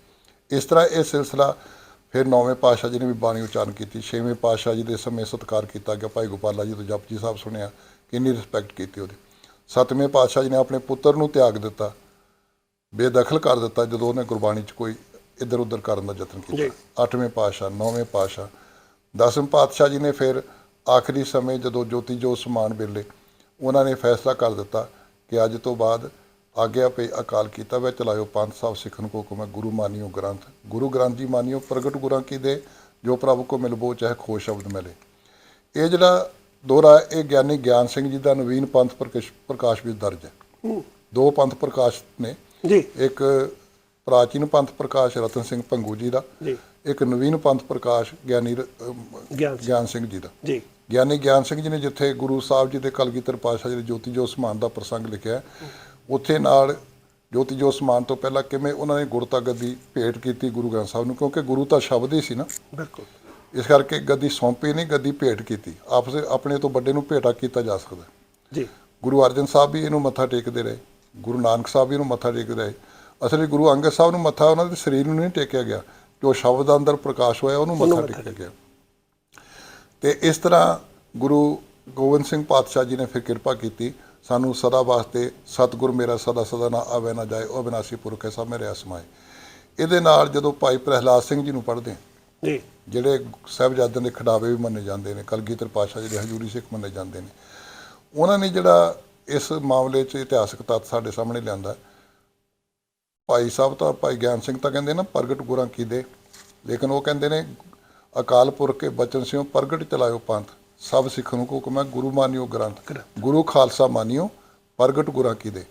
ਇਸ ਤਰ੍ਹਾਂ ਇਹ ਸਿਲਸਿਲਾ ਫਿਰ ਨੌਵੇਂ ਪਾਤਸ਼ਾਹ ਜੀ ਨੇ ਵੀ ਬਾਣੀ ਉਚਾਰਨ ਕੀਤੀ ਛੇਵੇਂ ਪਾਤਸ਼ਾਹ ਜੀ ਦੇ ਸਮੇਂ ਸਤਿਕਾਰ ਕੀਤਾ ਗਿਆ ਭਾਈ ਗੋਪਾਲਾ ਜੀ ਤੋਂ ਜਪਜੀ ਸਾਹਿਬ ਸੁਣਿਆ ਕਿੰਨੀ ਰਿਸਪੈਕਟ ਕੀਤੀ ਉਹਦੀ ਸੱਤਵੇਂ ਪਾਤਸ਼ਾਹ ਜੀ ਨੇ ਆਪਣੇ ਪੁੱਤਰ ਨੂੰ ਤਿਆਗ ਦਿੱਤਾ ਬੇਦਖਲ ਕਰ ਦਿੱਤਾ ਜਦੋਂ ਉਹਨੇ ਗੁਰਬਾਣੀ 'ਚ ਕੋਈ ਇੱਧਰ ਉੱਧਰ ਕਰਨ ਦਾ ਯਤਨ। ਕੀਤਾ ਅੱਠਵੇਂ ਪਾਤਸ਼ਾਹ ਨੌਵੇਂ ਪਾਤਸ਼ਾਹ ਦਸਵੇਂ ਪਾਤਸ਼ਾਹ ਜੀ ਨੇ ਫਿਰ ਆਖਰੀ ਸਮੇਂ ਜਦੋਂ ਜੋਤੀ ਜੋਤ ਸਮਾਨ ਵੇਲੇ ਉਹਨਾਂ ਨੇ ਫੈਸਲਾ ਕਰ ਦਿੱਤਾ ਕਿ ਅੱਜ ਤੋਂ ਬਾਅਦ ਆਗਿਆ ਪਈ ਅਕਾਲ ਕੀਤਾ ਵੇ ਚਲਾਇਓ ਪੰਥ ਸਾਹਿਬ ਸਿੱਖਣ ਕੋ ਹੁਕਮ ਹੈ ਗੁਰੂ ਮਾਨਿਓ ਗ੍ਰੰਥ। ਗੁਰੂ ਗ੍ਰੰਥ ਜੀ ਮਾਨਿਓ ਪ੍ਰਗਟ ਗੁਰਾਂ ਕੀ ਦੇ ਜੋ ਪ੍ਰਭੂ ਕੋ ਮਿਲਬੋ ਚਾਹੇ ਖੋਸ਼ ਸ਼ਬਦ ਮਿਲੇ। ਇਹ ਜਿਹੜਾ ਦੋਹਰਾ ਹੈ, ਇਹ ਗਿਆਨੀ ਗਿਆਨ ਸਿੰਘ ਜੀ ਦਾ ਨਵੀਨ ਪੰਥ ਪ੍ਰਕਾਸ਼ ਵਿੱਚ ਦਰਜ ਹੈ। ਦੋ ਪੰਥ ਪ੍ਰਕਾਸ਼ ਨੇ। ਜੀ। ਇੱਕ ਪ੍ਰਾਚੀਨ ਪੰਥ ਪ੍ਰਕਾਸ਼ ਰਤਨ ਸਿੰਘ ਭੰਗੂ ਜੀ ਦਾ। ਜੀ। ਇੱਕ ਨਵੀਨ ਪੰਥ ਪ੍ਰਕਾਸ਼ ਗਿਆਨੀ ਗਿਆਨ ਸਿੰਘ। ਜੀ ਦਾ। ਜੀ। ਗਿਆਨੀ ਗਿਆਨ ਸਿੰਘ ਜੀ ਨੇ ਜਿੱਥੇ ਗੁਰੂ ਸਾਹਿਬ ਜੀ ਦੇ ਕਲਗੀਧਰ ਪਾਤਸ਼ਾਹ ਜੀ ਦੇ ਜੋਤੀ ਜੋਤ ਸਮਾਨ ਦਾ ਪ੍ਰਸੰਗ ਲਿਖਿਆ ਹੈ, ਉੱਥੇ ਨਾਲ ਜੋਤੀ ਜੋਤ ਸਮਾਨ ਤੋਂ ਪਹਿਲਾਂ ਕਿਵੇਂ ਉਹਨਾਂ ਨੇ ਗੁਰਤਾ ਗੱਦੀ ਭੇਟ ਕੀਤੀ ਗੁਰੂ ਗ੍ਰੰਥ ਸਾਹਿਬ ਨੂੰ? ਕਿਉਂਕਿ ਗੁਰੂ ਤਾਂ ਸ਼ਬਦ ਹੀ ਸੀ ਨਾ। ਬਿਲਕੁਲ। ਇਸ ਕਰਕੇ ਗੱਦੀ ਸੌਂਪੀ ਨਹੀਂ ਗੱਦੀ ਭੇਟ ਕੀਤੀ। ਆਪਸ ਆਪਣੇ ਤੋਂ ਵੱਡੇ ਨੂੰ ਭੇਟਾ ਕੀਤਾ ਜਾ ਸਕਦਾ। ਜੀ। ਗੁਰੂ ਅਰਜਨ ਸਾਹਿਬ ਵੀ ਇਹਨੂੰ ਮੱਥਾ ਟੇਕਦੇ ਰਹੇ। ਗੁਰੂ ਨਾਨਕ ਸਾਹਿਬ ਵੀ ਇਹਨੂੰ ਮੱਥਾ ਟੇਕਦੇ ਰਹੇ। ਅਸਲੀ ਗੁਰੂ ਅੰਗਦ ਸਾਹਿਬ ਨੂੰ ਮੱਥਾ ਉਹਨਾਂ ਦੇ ਸਰੀਰ ਨੂੰ ਨਹੀਂ ਟੇਕਿਆ ਗਿਆ। ਜੋ ਸ਼ਬਦ ਦਾ ਅੰਦਰ ਪ੍ਰਕਾਸ਼ ਹੋਇਆ ਉਹਨੂੰ ਮੱਥਾ ਟੇਕਿਆ ਗਿਆ। ਤੇ ਇਸ ਤਰ੍ਹਾਂ ਗੁਰੂ ਗੋਬਿੰਦ ਸਿੰਘ ਪਾਤਸ਼ਾਹ ਜੀ ਨੇ ਫਿਰ ਕਿਰਪਾ ਕੀਤੀ। ਸਾਨੂੰ ਸਦਾ ਵਾਸਤੇ ਸਤਿਗੁਰ ਮੇਰਾ ਸਦਾ ਸਦਾ ਨਾ ਆਵੇ ਨਾ ਜਾਏ ਉਹ ਅਬਿਨਾਸੀ ਪੁਰਖ ਹੈ ਸਭ ਮੇਰੇ ਅਸਮਾਏ ਇਹਦੇ ਨਾਲ ਜਦੋਂ ਭਾਈ ਪ੍ਰਹਿਲਾਦ ਸਿੰਘ ਜੀ ਨੂੰ ਪੜ੍ਹਦੇ ਜੀ। ਜਿਹੜੇ ਸਾਹਿਬਜ਼ਾਦਿਆਂ ਦੇ ਖਿਡਾਵੇ ਵੀ ਮੰਨੇ ਜਾਂਦੇ ਨੇ ਕਲਗੀਧਰ ਪਾਤਸ਼ਾਹ ਜਿਹੜੇ ਹਜੂਰੀ ਸਿੱਖ ਮੰਨੇ ਜਾਂਦੇ ਨੇ ਉਹਨਾਂ ਨੇ ਜਿਹੜਾ ਇਸ ਮਾਮਲੇ 'ਚ ਇਤਿਹਾਸਕ ਤੱਤ ਸਾਡੇ ਸਾਹਮਣੇ ਲਿਆਂਦਾ ਭਾਈ ਸਾਹਿਬ ਤਾਂ ਭਾਈ ਗਿਆਨ ਸਿੰਘ ਤਾਂ ਕਹਿੰਦੇ ਨਾ ਪ੍ਰਗਟ ਗੁਰਾਂ ਕੀ ਦੇ ਲੇਕਿਨ ਉਹ ਕਹਿੰਦੇ ਨੇ ਅਕਾਲ ਪੁਰਖ ਕੇ ਬਚਨ ਸਿਓ ਪ੍ਰਗਟ ਚਲਾਇਓ ਪੰਥ। ਸਭ ਸਿੱਖ ਨੂੰ ਹੁਕਮ ਹੈ ਗੁਰੂ ਮਾਨਿਓ ਗ੍ਰੰਥ ਗੁਰੂ ਖਾਲਸਾ ਮਾਨਿਓ ਪ੍ਰਗਟ ਗੁਰਾਂ ਕੀ ਦੇ।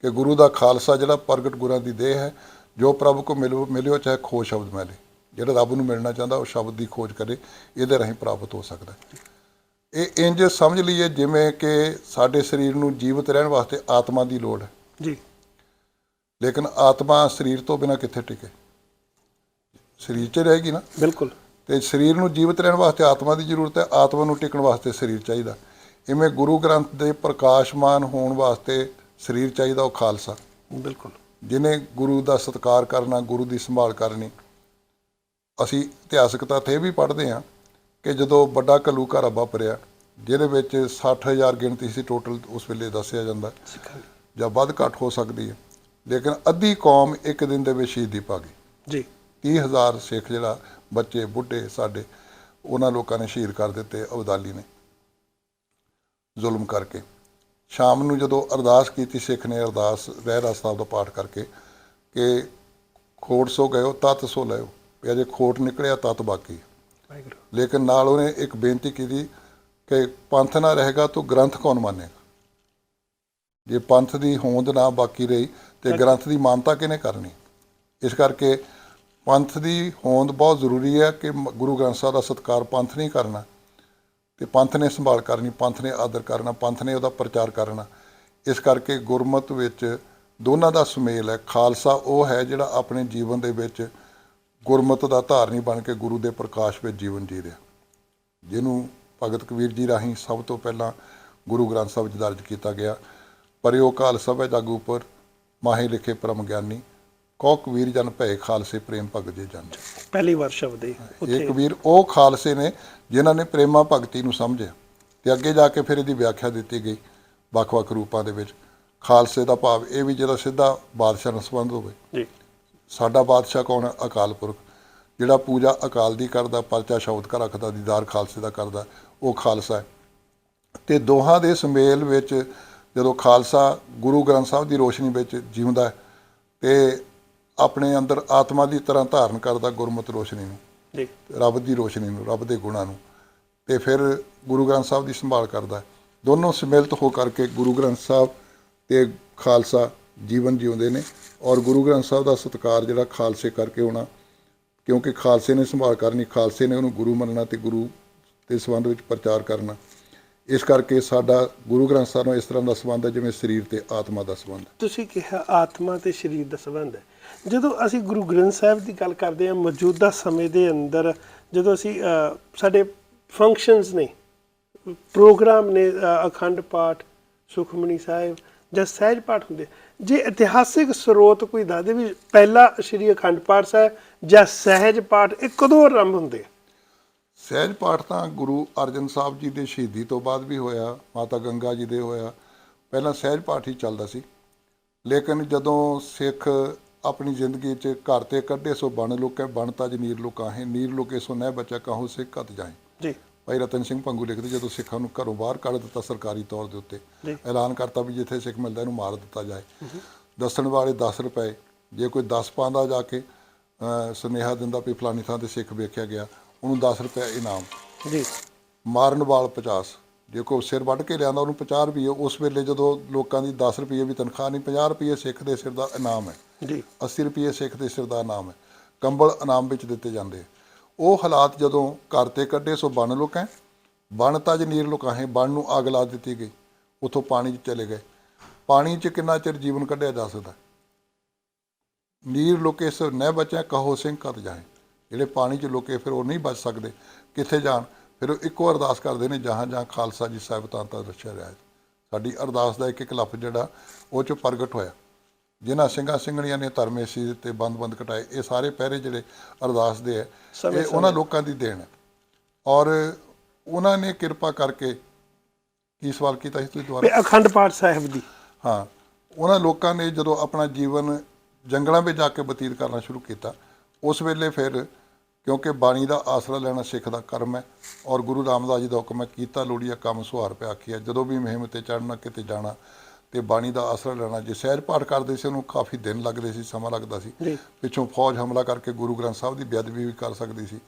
ਕਿ ਗੁਰੂ ਦਾ ਖਾਲਸਾ ਜਿਹੜਾ ਪ੍ਰਗਟ ਗੁਰਾਂ ਦੀ ਦੇਹ ਹੈ ਜੋ ਪ੍ਰਭੂ ਕੋ ਮਿਲੋ ਮਿਲਿਓ ਚਾਹੇ ਖੋ ਸ਼ਬਦ ਮਿਲੇ ਜਿਹੜਾ ਰੱਬ ਨੂੰ ਮਿਲਣਾ ਚਾਹੁੰਦਾ ਉਹ ਸ਼ਬਦ ਦੀ ਖੋਜ ਕਰੇ ਇਹਦੇ ਰਾਹੀਂ ਪ੍ਰਾਪਤ ਹੋ ਸਕਦਾ। ਇਹ ਇੰਜ ਸਮਝ ਲਈਏ ਜਿਵੇਂ ਕਿ ਸਾਡੇ ਸਰੀਰ ਨੂੰ ਜੀਵਤ ਰਹਿਣ ਵਾਸਤੇ ਆਤਮਾ ਦੀ ਲੋੜ ਹੈ। ਜੀ। ਲੇਕਿਨ ਆਤਮਾ ਸਰੀਰ ਤੋਂ ਬਿਨਾ ਕਿੱਥੇ ਟਿਕੇ? ਸਰੀਰ 'ਚ ਰਹੇਗੀ ਨਾ? ਬਿਲਕੁਲ। ਤੇ ਸਰੀਰ ਨੂੰ ਜੀਵਤ ਰਹਿਣ ਵਾਸਤੇ ਆਤਮਾ ਦੀ ਜ਼ਰੂਰਤ ਹੈ ਆਤਮਾ ਨੂੰ ਟਿਕਣ ਵਾਸਤੇ ਸਰੀਰ ਚਾਹੀਦਾ। ਇਵੇਂ ਗੁਰੂ ਗ੍ਰੰਥ ਦੇ ਪ੍ਰਕਾਸ਼ਮਾਨ ਹੋਣ ਵਾਸਤੇ ਸਰੀਰ ਚਾਹੀਦਾ ਉਹ ਖਾਲਸਾ। ਬਿਲਕੁਲ। ਜਿਹਨੇ ਗੁਰੂ ਦਾ ਸਤਿਕਾਰ ਕਰਨਾ ਗੁਰੂ ਦੀ ਸੰਭਾਲ ਕਰਨੀ। ਅਸੀਂ ਇਤਿਹਾਸਕ ਤੱਥ ਇਹ ਵੀ ਪੜ੍ਹਦੇ ਹਾਂ ਕਿ ਜਦੋਂ ਵੱਡਾ ਘੱਲੂਘਾਰਾ ਵਾਪਰਿਆ ਜਿਹਦੇ ਵਿੱਚ 60000 ਗਿਣਤੀ ਸੀ ਟੋਟਲ ਉਸ ਵੇਲੇ ਦੱਸਿਆ ਜਾਂਦਾ। ਜਾਂ ਵੱਧ ਘੱਟ ਹੋ ਸਕਦੀ ਹੈ। ਲੇਕਿਨ ਅੱਧੀ ਕੌਮ ਇੱਕ ਦਿਨ ਦੇ ਵਿੱਚ ਸ਼ਹੀਦੀ ਪਾ ਗਈ। ਜੀ। 30000 ਸਿੱਖ ਜਿਹੜਾ ਬੱਚੇ ਬੁੱਢੇ ਸਾਡੇ ਉਹਨਾਂ ਲੋਕਾਂ ਨੇ ਸ਼ਹੀਦ ਕਰ ਦਿੱਤੇ ਅਬਦਾਲੀ ਨੇ। ਜ਼ੁਲਮ ਕਰਕੇ। ਸ਼ਾਮ ਨੂੰ ਜਦੋਂ ਅਰਦਾਸ ਕੀਤੀ ਸਿੱਖ ਨੇ ਅਰਦਾਸ ਰਹਿਰਾਸ ਸਾਹਿਬ ਦਾ ਪਾਠ ਕਰਕੇ ਕਿ ਖੋਟ ਸੋ ਗਇਓ ਤਤ ਸੋ ਲਿਓ ਵੀ ਅਜੇ ਖੋਟ ਨਿਕਲਿਆ ਤਤ ਬਾਕੀ। ਲੇਕਿਨ ਨਾਲ ਉਹਨੇ ਇੱਕ ਬੇਨਤੀ ਕੀਤੀ ਕਿ ਪੰਥ ਨਾ ਰਹੇਗਾ ਤਾਂ ਗ੍ਰੰਥ ਕੌਣ ਮੰਨੇਗਾ? ਜੇ ਪੰਥ ਦੀ ਹੋਂਦ ਨਾ ਬਾਕੀ ਰਹੀ ਤੇ ਗ੍ਰੰਥ ਦੀ ਮਾਨਤਾ ਕਿਹਨੇ ਕਰਨੀ? ਇਸ ਕਰਕੇ ਪੰਥ ਦੀ ਹੋਂਦ ਬਹੁਤ ਜ਼ਰੂਰੀ ਹੈ ਕਿ ਗੁਰੂ ਗ੍ਰੰਥ ਸਾਹਿਬ ਦਾ ਸਤਿਕਾਰ ਪੰਥ ਨਹੀਂ ਕਰਨਾ। ਤੇ ਪੰਥ ਨੇ ਸੰਭਾਲ ਕਰਨੀ, ਪੰਥ ਨੇ ਆਦਰ ਕਰਨਾ, ਪੰਥ ਨੇ ਉਹਦਾ ਪ੍ਰਚਾਰ ਕਰਨਾ। ਇਸ ਕਰਕੇ ਗੁਰਮਤ ਵਿੱਚ ਦੋਨਾਂ ਦਾ ਸੁਮੇਲ ਹੈ। ਖਾਲਸਾ ਉਹ ਹੈ ਜਿਹੜਾ ਆਪਣੇ ਜੀਵਨ ਦੇ ਵਿੱਚ ਗੁਰਮਤ ਦਾ ਧਾਰਨੀ ਬਣ ਕੇ ਗੁਰੂ ਦੇ ਪ੍ਰਕਾਸ਼ ਵਿੱਚ ਜੀਵਨ ਜੀ ਰਿਹਾ। ਜਿਹਨੂੰ ਭਗਤ ਕਬੀਰ ਜੀ ਰਾਹੀਂ ਸਭ ਤੋਂ ਪਹਿਲਾਂ ਗੁਰੂ ਗ੍ਰੰਥ ਸਾਹਿਬ ਵਿੱਚ ਦਰਜ ਕੀਤਾ ਗਿਆ। ਪਰਿਓ ਕਾਲ ਸਭੈ ਜਗ ਉਪਰ ਮਾਹੇ ਲਿਖੇ ਪਰਮ ਗਿਆਨੀ। ਕੋ ਕਬੀਰ ਜਨ ਭੈ ਖਾਲਸੇ ਪ੍ਰੇਮ ਭਗਤ ਜੇ ਜਨ ਪਹਿਲੀ ਵਾਰ ਸ਼ਬਦ ਇਹ ਇਹ ਕਬੀਰ ਉਹ ਖਾਲਸੇ ਨੇ ਜਿਨ੍ਹਾਂ ਨੇ ਪ੍ਰੇਮਾ ਭਗਤੀ ਨੂੰ ਸਮਝਿਆ ਤੇ ਅੱਗੇ ਜਾ ਕੇ ਫਿਰ ਇਹਦੀ ਵਿਆਖਿਆ ਦਿੱਤੀ ਗਈ ਵੱਖ-ਵੱਖ ਰੂਪਾਂ ਦੇ ਵਿੱਚ। ਖਾਲਸੇ ਦਾ ਭਾਵ ਇਹ ਵੀ ਜਿਹੜਾ ਸਿੱਧਾ ਬਾਦਸ਼ਾਹ ਨਾਲ ਸੰਬੰਧ ਹੋਵੇ। ਜੀ। ਸਾਡਾ ਬਾਦਸ਼ਾਹ ਕੌਣ ਹੈ? ਅਕਾਲ ਪੁਰਖ। ਜਿਹੜਾ ਪੂਜਾ ਅਕਾਲ ਦੀ ਕਰਦਾ ਪਰਚਾ ਸ਼ਬਦ ਕਾ ਰੱਖਦਾ ਦੀਦਾਰ ਖਾਲਸੇ ਦਾ ਕਰਦਾ ਉਹ ਖਾਲਸਾ ਹੈ। ਤੇ ਦੋਹਾਂ ਦੇ ਸੁਮੇਲ ਵਿੱਚ ਜਦੋਂ ਖਾਲਸਾ ਗੁਰੂ ਗ੍ਰੰਥ ਸਾਹਿਬ ਦੀ ਰੋਸ਼ਨੀ ਵਿੱਚ ਜਿਉਂਦਾ ਹੈ ਤੇ ਆਪਣੇ ਅੰਦਰ ਆਤਮਾ ਦੀ ਤਰ੍ਹਾਂ ਧਾਰਨ ਕਰਦਾ ਗੁਰਮਤ ਰੋਸ਼ਨੀ ਨੂੰ। ਜੀ। ਰੱਬ ਦੀ ਰੋਸ਼ਨੀ ਨੂੰ ਰੱਬ ਦੇ ਗੁਣਾਂ ਨੂੰ। ਤੇ ਫਿਰ ਗੁਰੂ ਗ੍ਰੰਥ ਸਾਹਿਬ ਦੀ ਸੰਭਾਲ ਕਰਦਾ। ਦੋਨੋਂ ਸਮਿਲਿਤ ਹੋ ਕਰਕੇ ਗੁਰੂ ਗ੍ਰੰਥ ਸਾਹਿਬ ਤੇ ਖਾਲਸਾ ਜੀਵਨ ਜਿਉਂਦੇ ਨੇ ਔਰ ਗੁਰੂ ਗ੍ਰੰਥ ਸਾਹਿਬ ਦਾ ਸਤਿਕਾਰ ਜਿਹੜਾ ਖਾਲਸੇ ਕਰਕੇ ਹੋਣਾ ਕਿਉਂਕਿ ਖਾਲਸੇ ਨੇ ਸੰਭਾਲ ਕਰਨੀ ਖਾਲਸੇ ਨੇ ਉਹਨੂੰ ਗੁਰੂ ਮੰਨਣਾ ਤੇ ਗੁਰੂ ਦੇ ਸੰਬੰਧ ਵਿੱਚ ਪ੍ਰਚਾਰ ਕਰਨਾ। ਇਸ ਕਰਕੇ ਸਾਡਾ ਗੁਰੂ ਗ੍ਰੰਥ ਸਾਹਿਬ ਨਾਲ ਇਸ ਤਰ੍ਹਾਂ ਦਾ ਸੰਬੰਧ ਹੈ ਜਿਵੇਂ ਸਰੀਰ ਤੇ ਆਤਮਾ ਦਾ ਸੰਬੰਧ ਤੁਸੀਂ ਕਿਹਾ ਆਤਮਾ ਤੇ ਸਰੀਰ ਦਾ ਸੰਬੰਧ ਹੈ। ਜਦੋਂ ਅਸੀਂ ਗੁਰੂ ਗ੍ਰੰਥ ਸਾਹਿਬ ਦੀ ਗੱਲ ਕਰਦੇ ਹਾਂ, ਮੌਜੂਦਾ ਸਮੇਂ ਦੇ ਅੰਦਰ ਜਦੋਂ ਅਸੀਂ ਸਾਡੇ ਫੰਕਸ਼ਨਸ ਨੇ ਪ੍ਰੋਗਰਾਮ ਨੇ ਅਖੰਡ ਪਾਠ, ਸੁਖਮਨੀ ਸਾਹਿਬ ਜਾਂ ਸਹਿਜ ਪਾਠ ਹੁੰਦੇ, ਜੇ ਇਤਿਹਾਸਿਕ ਸਰੋਤ ਕੋਈ ਦੱਸਦੇ ਵੀ ਪਹਿਲਾ ਸ਼੍ਰੀ ਅਖੰਡ ਪਾਠ ਸਾਹਿਬ ਜਾਂ ਸਹਿਜ ਪਾਠ, ਇਹ ਕਦੋਂ ਆਰੰਭ ਹੁੰਦੇ ਆ? ਸਹਿਜ ਪਾਠ ਤਾਂ ਗੁਰੂ ਅਰਜਨ ਸਾਹਿਬ ਜੀ ਦੇ ਸ਼ਹੀਦੀ ਤੋਂ ਬਾਅਦ ਵੀ ਹੋਇਆ, ਮਾਤਾ ਗੰਗਾ ਜੀ ਦੇ ਹੋਇਆ। ਪਹਿਲਾਂ ਸਹਿਜ ਪਾਠ ਹੀ ਚੱਲਦਾ ਸੀ। ਲੇਕਿਨ ਜਦੋਂ ਸਿੱਖ ਆਪਣੀ ਜ਼ਿੰਦਗੀ 'ਚ ਘਰ ਤੇ ਕੱਢੇ ਸੋ ਬਣ ਲੋਕੈ ਬਣ ਤਜ ਨੀਰ ਲੋਕਾਹੇ ਨੀਰ ਲੋਕੇ ਸੋ ਨਹਿ ਬਚਾ ਕਾਹੂ ਸਿੱਖ ਘਤ ਜਾਏ। ਜੀ। ਭਾਈ ਰਤਨ ਸਿੰਘ ਭੰਗੂ ਲਿਖਦੇ ਜਦੋਂ ਸਿੱਖਾਂ ਨੂੰ ਘਰੋਂ ਬਾਹਰ ਕੱਢ ਦਿੱਤਾ ਸਰਕਾਰੀ ਤੌਰ ਦੇ ਉੱਤੇ। ਐਲਾਨ ਕਰਤਾ ਵੀ ਜਿੱਥੇ ਸਿੱਖ ਮਿਲਦਾ ਇਹਨੂੰ ਮਾਰ ਦਿੱਤਾ ਜਾਏ। ਦੱਸਣ ਵਾਲੇ 10 ਰੁਪਏ ਜੇ ਕੋਈ 10 ਪਾਉਂਦਾ ਜਾ ਕੇ ਸੁਨੇਹਾ ਦਿੰਦਾ ਵੀ ਫਲਾਨੀ ਥਾਂ ਤੇ ਸਿੱਖ ਵੇਖਿਆ ਗਿਆ ਉਹਨੂੰ 10 ਰੁਪਏ ਇਨਾਮ। ਜੀ। ਮਾਰਨ ਵਾਲ 50 ਜੇ ਕੋਈ ਸਿਰ ਵੱਢ ਕੇ ਲਿਆਂਦਾ ਉਹਨੂੰ 50 ਰੁਪਏ ਉਸ ਵੇਲੇ ਜਦੋਂ ਲੋਕਾਂ ਦੀ 10 ਰੁਪਏ ਵੀ ਤਨਖਾਹ ਨਹੀਂ 50 ਰੁਪਏ ਸਿੱਖ ਦੇ ਸਿਰ ਦਾ ਇਨਾਮ ਹੈ। ਜੀ। 80 ਰੁਪਏ ਸਿੱਖ ਦੇ ਸਿਰ ਦਾ ਇਨਾਮ ਹੈ। ਕੰਬਲ ਇਨਾਮ ਵਿੱਚ ਦਿੱਤੇ ਜਾਂਦੇ ਆ। ਉਹ ਹਾਲਾਤ ਜਦੋਂ ਘਰ ਤੇ ਕੱਢੇ, ਸੋ ਬਣ ਲੋਕਾਂ ਬਣ ਤਜ ਨੀਰ ਲੁਕਾਹੇ ਬਣ ਨੂੰ ਅੱਗ ਲਾ ਦਿੱਤੀ ਗਈ। ਉਥੋਂ ਪਾਣੀ 'ਚ ਚਲੇ ਗਏ। ਪਾਣੀ 'ਚ ਕਿੰਨਾ ਚਿਰ ਜੀਵਨ ਕੱਢਿਆ ਜਾ ਸਕਦਾ ਨੀਰ ਲੋਕੇ ਸੋ ਨਹਿ ਬਚਿਆ, ਕਹੋ ਸਿੰਘ ਕਦ ਜਾਏ। ਜਿਹੜੇ ਪਾਣੀ 'ਚ ਲੋਕੇ, ਫਿਰ ਉਹ ਨਹੀਂ ਬਚ ਸਕਦੇ। ਕਿੱਥੇ ਜਾਣ? ਫਿਰ ਉਹ ਇੱਕੋ ਅਰਦਾਸ ਕਰਦੇ ਨੇ, ਜਹਾਂ ਜਾਂ ਖਾਲਸਾ ਜੀ ਸਾਹਿਬ ਤਾਂ ਤਾਂ ਰਚਿਆ ਰਿਹਾ ਹੈ। ਸਾਡੀ ਅਰਦਾਸ ਦਾ ਇੱਕ ਇੱਕ ਲਫ਼ਜ਼ ਜਿਹੜਾ, ਉਹ 'ਚ ਪ੍ਰਗਟ ਹੋਇਆ। ਜਿਨ੍ਹਾਂ ਸਿੰਘਾਂ ਸਿੰਘਣੀਆਂ ਨੇ ਧਰਮੇ ਸੀ ਤੇ ਬੰਦ-ਬੰਦ ਕਟਾਏ ਇਹ ਸਾਰੇ ਪਹਿਰੇ ਜਿਹੜੇ ਅਰਦਾਸ ਦੇ ਹੈ ਇਹ ਉਹਨਾਂ ਲੋਕਾਂ ਦੀ ਦੇਣ ਹੈ। ਔਰ ਉਹਨਾਂ ਨੇ ਕਿਰਪਾ ਕਰਕੇ ਕੀ ਸਵਾਲ ਕੀਤਾ ਸੀ ਤੁਸੀਂ ਦੁਬਾਰਾ? ਵੀ ਅਖੰਡ ਪਾਠ ਸਾਹਿਬ ਦੀ। ਹਾਂ ਉਹਨਾਂ ਲੋਕਾਂ ਨੇ ਜਦੋਂ ਆਪਣਾ ਜੀਵਨ ਜੰਗਲਾਂ ਵਿੱਚ ਜਾ ਕੇ ਬਤੀਤ ਕਰਨਾ ਸ਼ੁਰੂ ਕੀਤਾ ਉਸ ਵੇਲੇ ਫਿਰ ਕਿਉਂਕਿ ਬਾਣੀ ਦਾ ਆਸਰਾ ਲੈਣਾ ਸਿੱਖ ਦਾ ਕਰਮ ਹੈ ਔਰ ਗੁਰੂ ਰਾਮਦਾਸ ਜੀ ਦਾ ਹੁਕਮ ਹੈ ਕੀਤਾ ਲੋੜੀਆ ਕੰਮ ਸੁਹਾਰ ਪਿਆ ਆਖਿਆ ਜਦੋਂ ਵੀ ਮਹਿਮ ਤੇ ਚੜਨਾ ਕਿਤੇ ਜਾਣਾ ਤੇ ਬਾਣੀ ਦਾ ਆਸਰਾ ਲੈਣਾ ਜੇ ਸਹਿਜ ਪਾਠ ਕਰਦੇ ਸੀ ਉਹਨੂੰ ਕਾਫੀ ਦਿਨ ਲੱਗਦੇ ਸੀ ਸਮਾਂ ਲੱਗਦਾ ਸੀ। ਪਿੱਛੋਂ ਫੌਜ ਹਮਲਾ ਕਰਕੇ ਗੁਰੂ ਗ੍ਰੰਥ ਸਾਹਿਬ ਦੀ ਬੇਅਦਬੀ ਵੀ ਕਰ ਸਕਦੀ ਸੀ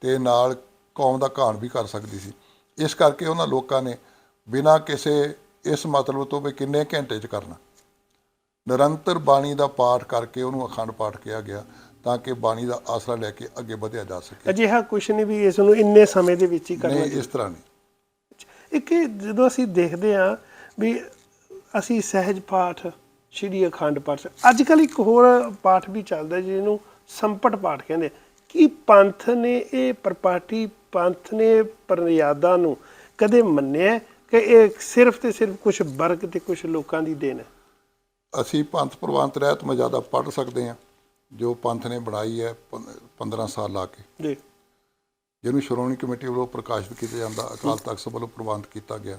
ਤੇ ਨਾਲ ਕੌਮ ਦਾ ਘਾਣ ਵੀ ਕਰ ਸਕਦੀ ਸੀ। ਇਸ ਕਰਕੇ ਉਹਨਾਂ ਲੋਕਾਂ ਨੇ ਬਿਨਾਂ ਕਿਸੇ ਇਸ ਮਤਲਬ ਤੋਂ ਵੀ ਕਿੰਨੇ ਘੰਟੇ ਚ ਕਰਨਾ। ਨਿਰੰਤਰ ਬਾਣੀ ਦਾ ਪਾਠ ਕਰਕੇ ਉਹਨੂੰ ਅਖੰਡ ਪਾਠ ਕਿਹਾ ਗਿਆ ਤਾਂ ਕਿ ਬਾਣੀ ਦਾ ਆਸਰਾ ਲੈ ਕੇ ਅੱਗੇ ਵਧਿਆ ਜਾ ਸਕੇ। ਅਜਿਹਾ ਕੁਛ ਨਹੀਂ ਵੀ ਇਸ ਨੂੰ ਇੰਨੇ ਸਮੇਂ ਦੇ ਵਿੱਚ ਹੀ ਕਰਨਾ ਨਹੀਂ ਇਸ ਤਰ੍ਹਾਂ ਨਹੀਂ। ਇੱਕ ਜਦੋਂ ਅਸੀਂ ਦੇਖਦੇ ਹਾਂ ਵੀ ਅਸੀਂ ਸਹਿਜ ਪਾਠ ਸ਼੍ਰੀ ਅਖੰਡ ਪਾਠ। ਅੱਜ ਕੱਲ ਇੱਕ ਹੋਰ ਪਾਠ ਵੀ ਚੱਲਦਾ ਜਿਹਨੂੰ ਸੰਪਟ ਪਾਠ ਕਹਿੰਦੇ ਕੀ ਪੰਥ ਨੇ ਇਹ ਪ੍ਰਪਾਟੀ ਪੰਥ ਨੇ ਪਰਯਾਦਾ ਨੂੰ ਕਦੇ ਮੰਨਿਆ ਕਿ ਇਹ ਸਿਰਫ ਤੇ ਸਿਰਫ ਕੁਝ ਵਰਗ ਤੇ ਕੁਝ ਲੋਕਾਂ ਦੀ ਦੇਣ ਹੈ? ਅਸੀਂ ਪੰਥ ਪ੍ਰਵਾਨਤ ਰਹਿਤ ਮਰਜ਼ਾਦਾ ਪੜ੍ਹ ਸਕਦੇ ਹਾਂ ਜੋ ਪੰਥ ਨੇ ਬਣਾਈ ਹੈ ਪੰ- 15 ਸਾਲ ਲਾ ਕੇ। ਜੀ। ਜਿਹਨੂੰ ਸ਼੍ਰੋਮਣੀ ਕਮੇਟੀ ਵੱਲੋਂ ਪ੍ਰਕਾਸ਼ਿਤ ਕੀਤਾ ਜਾਂਦਾ ਅਕਾਲ ਤਖਤ ਸਾਹਿਬ ਵੱਲੋਂ ਪ੍ਰਬੰਧ ਕੀਤਾ ਗਿਆ।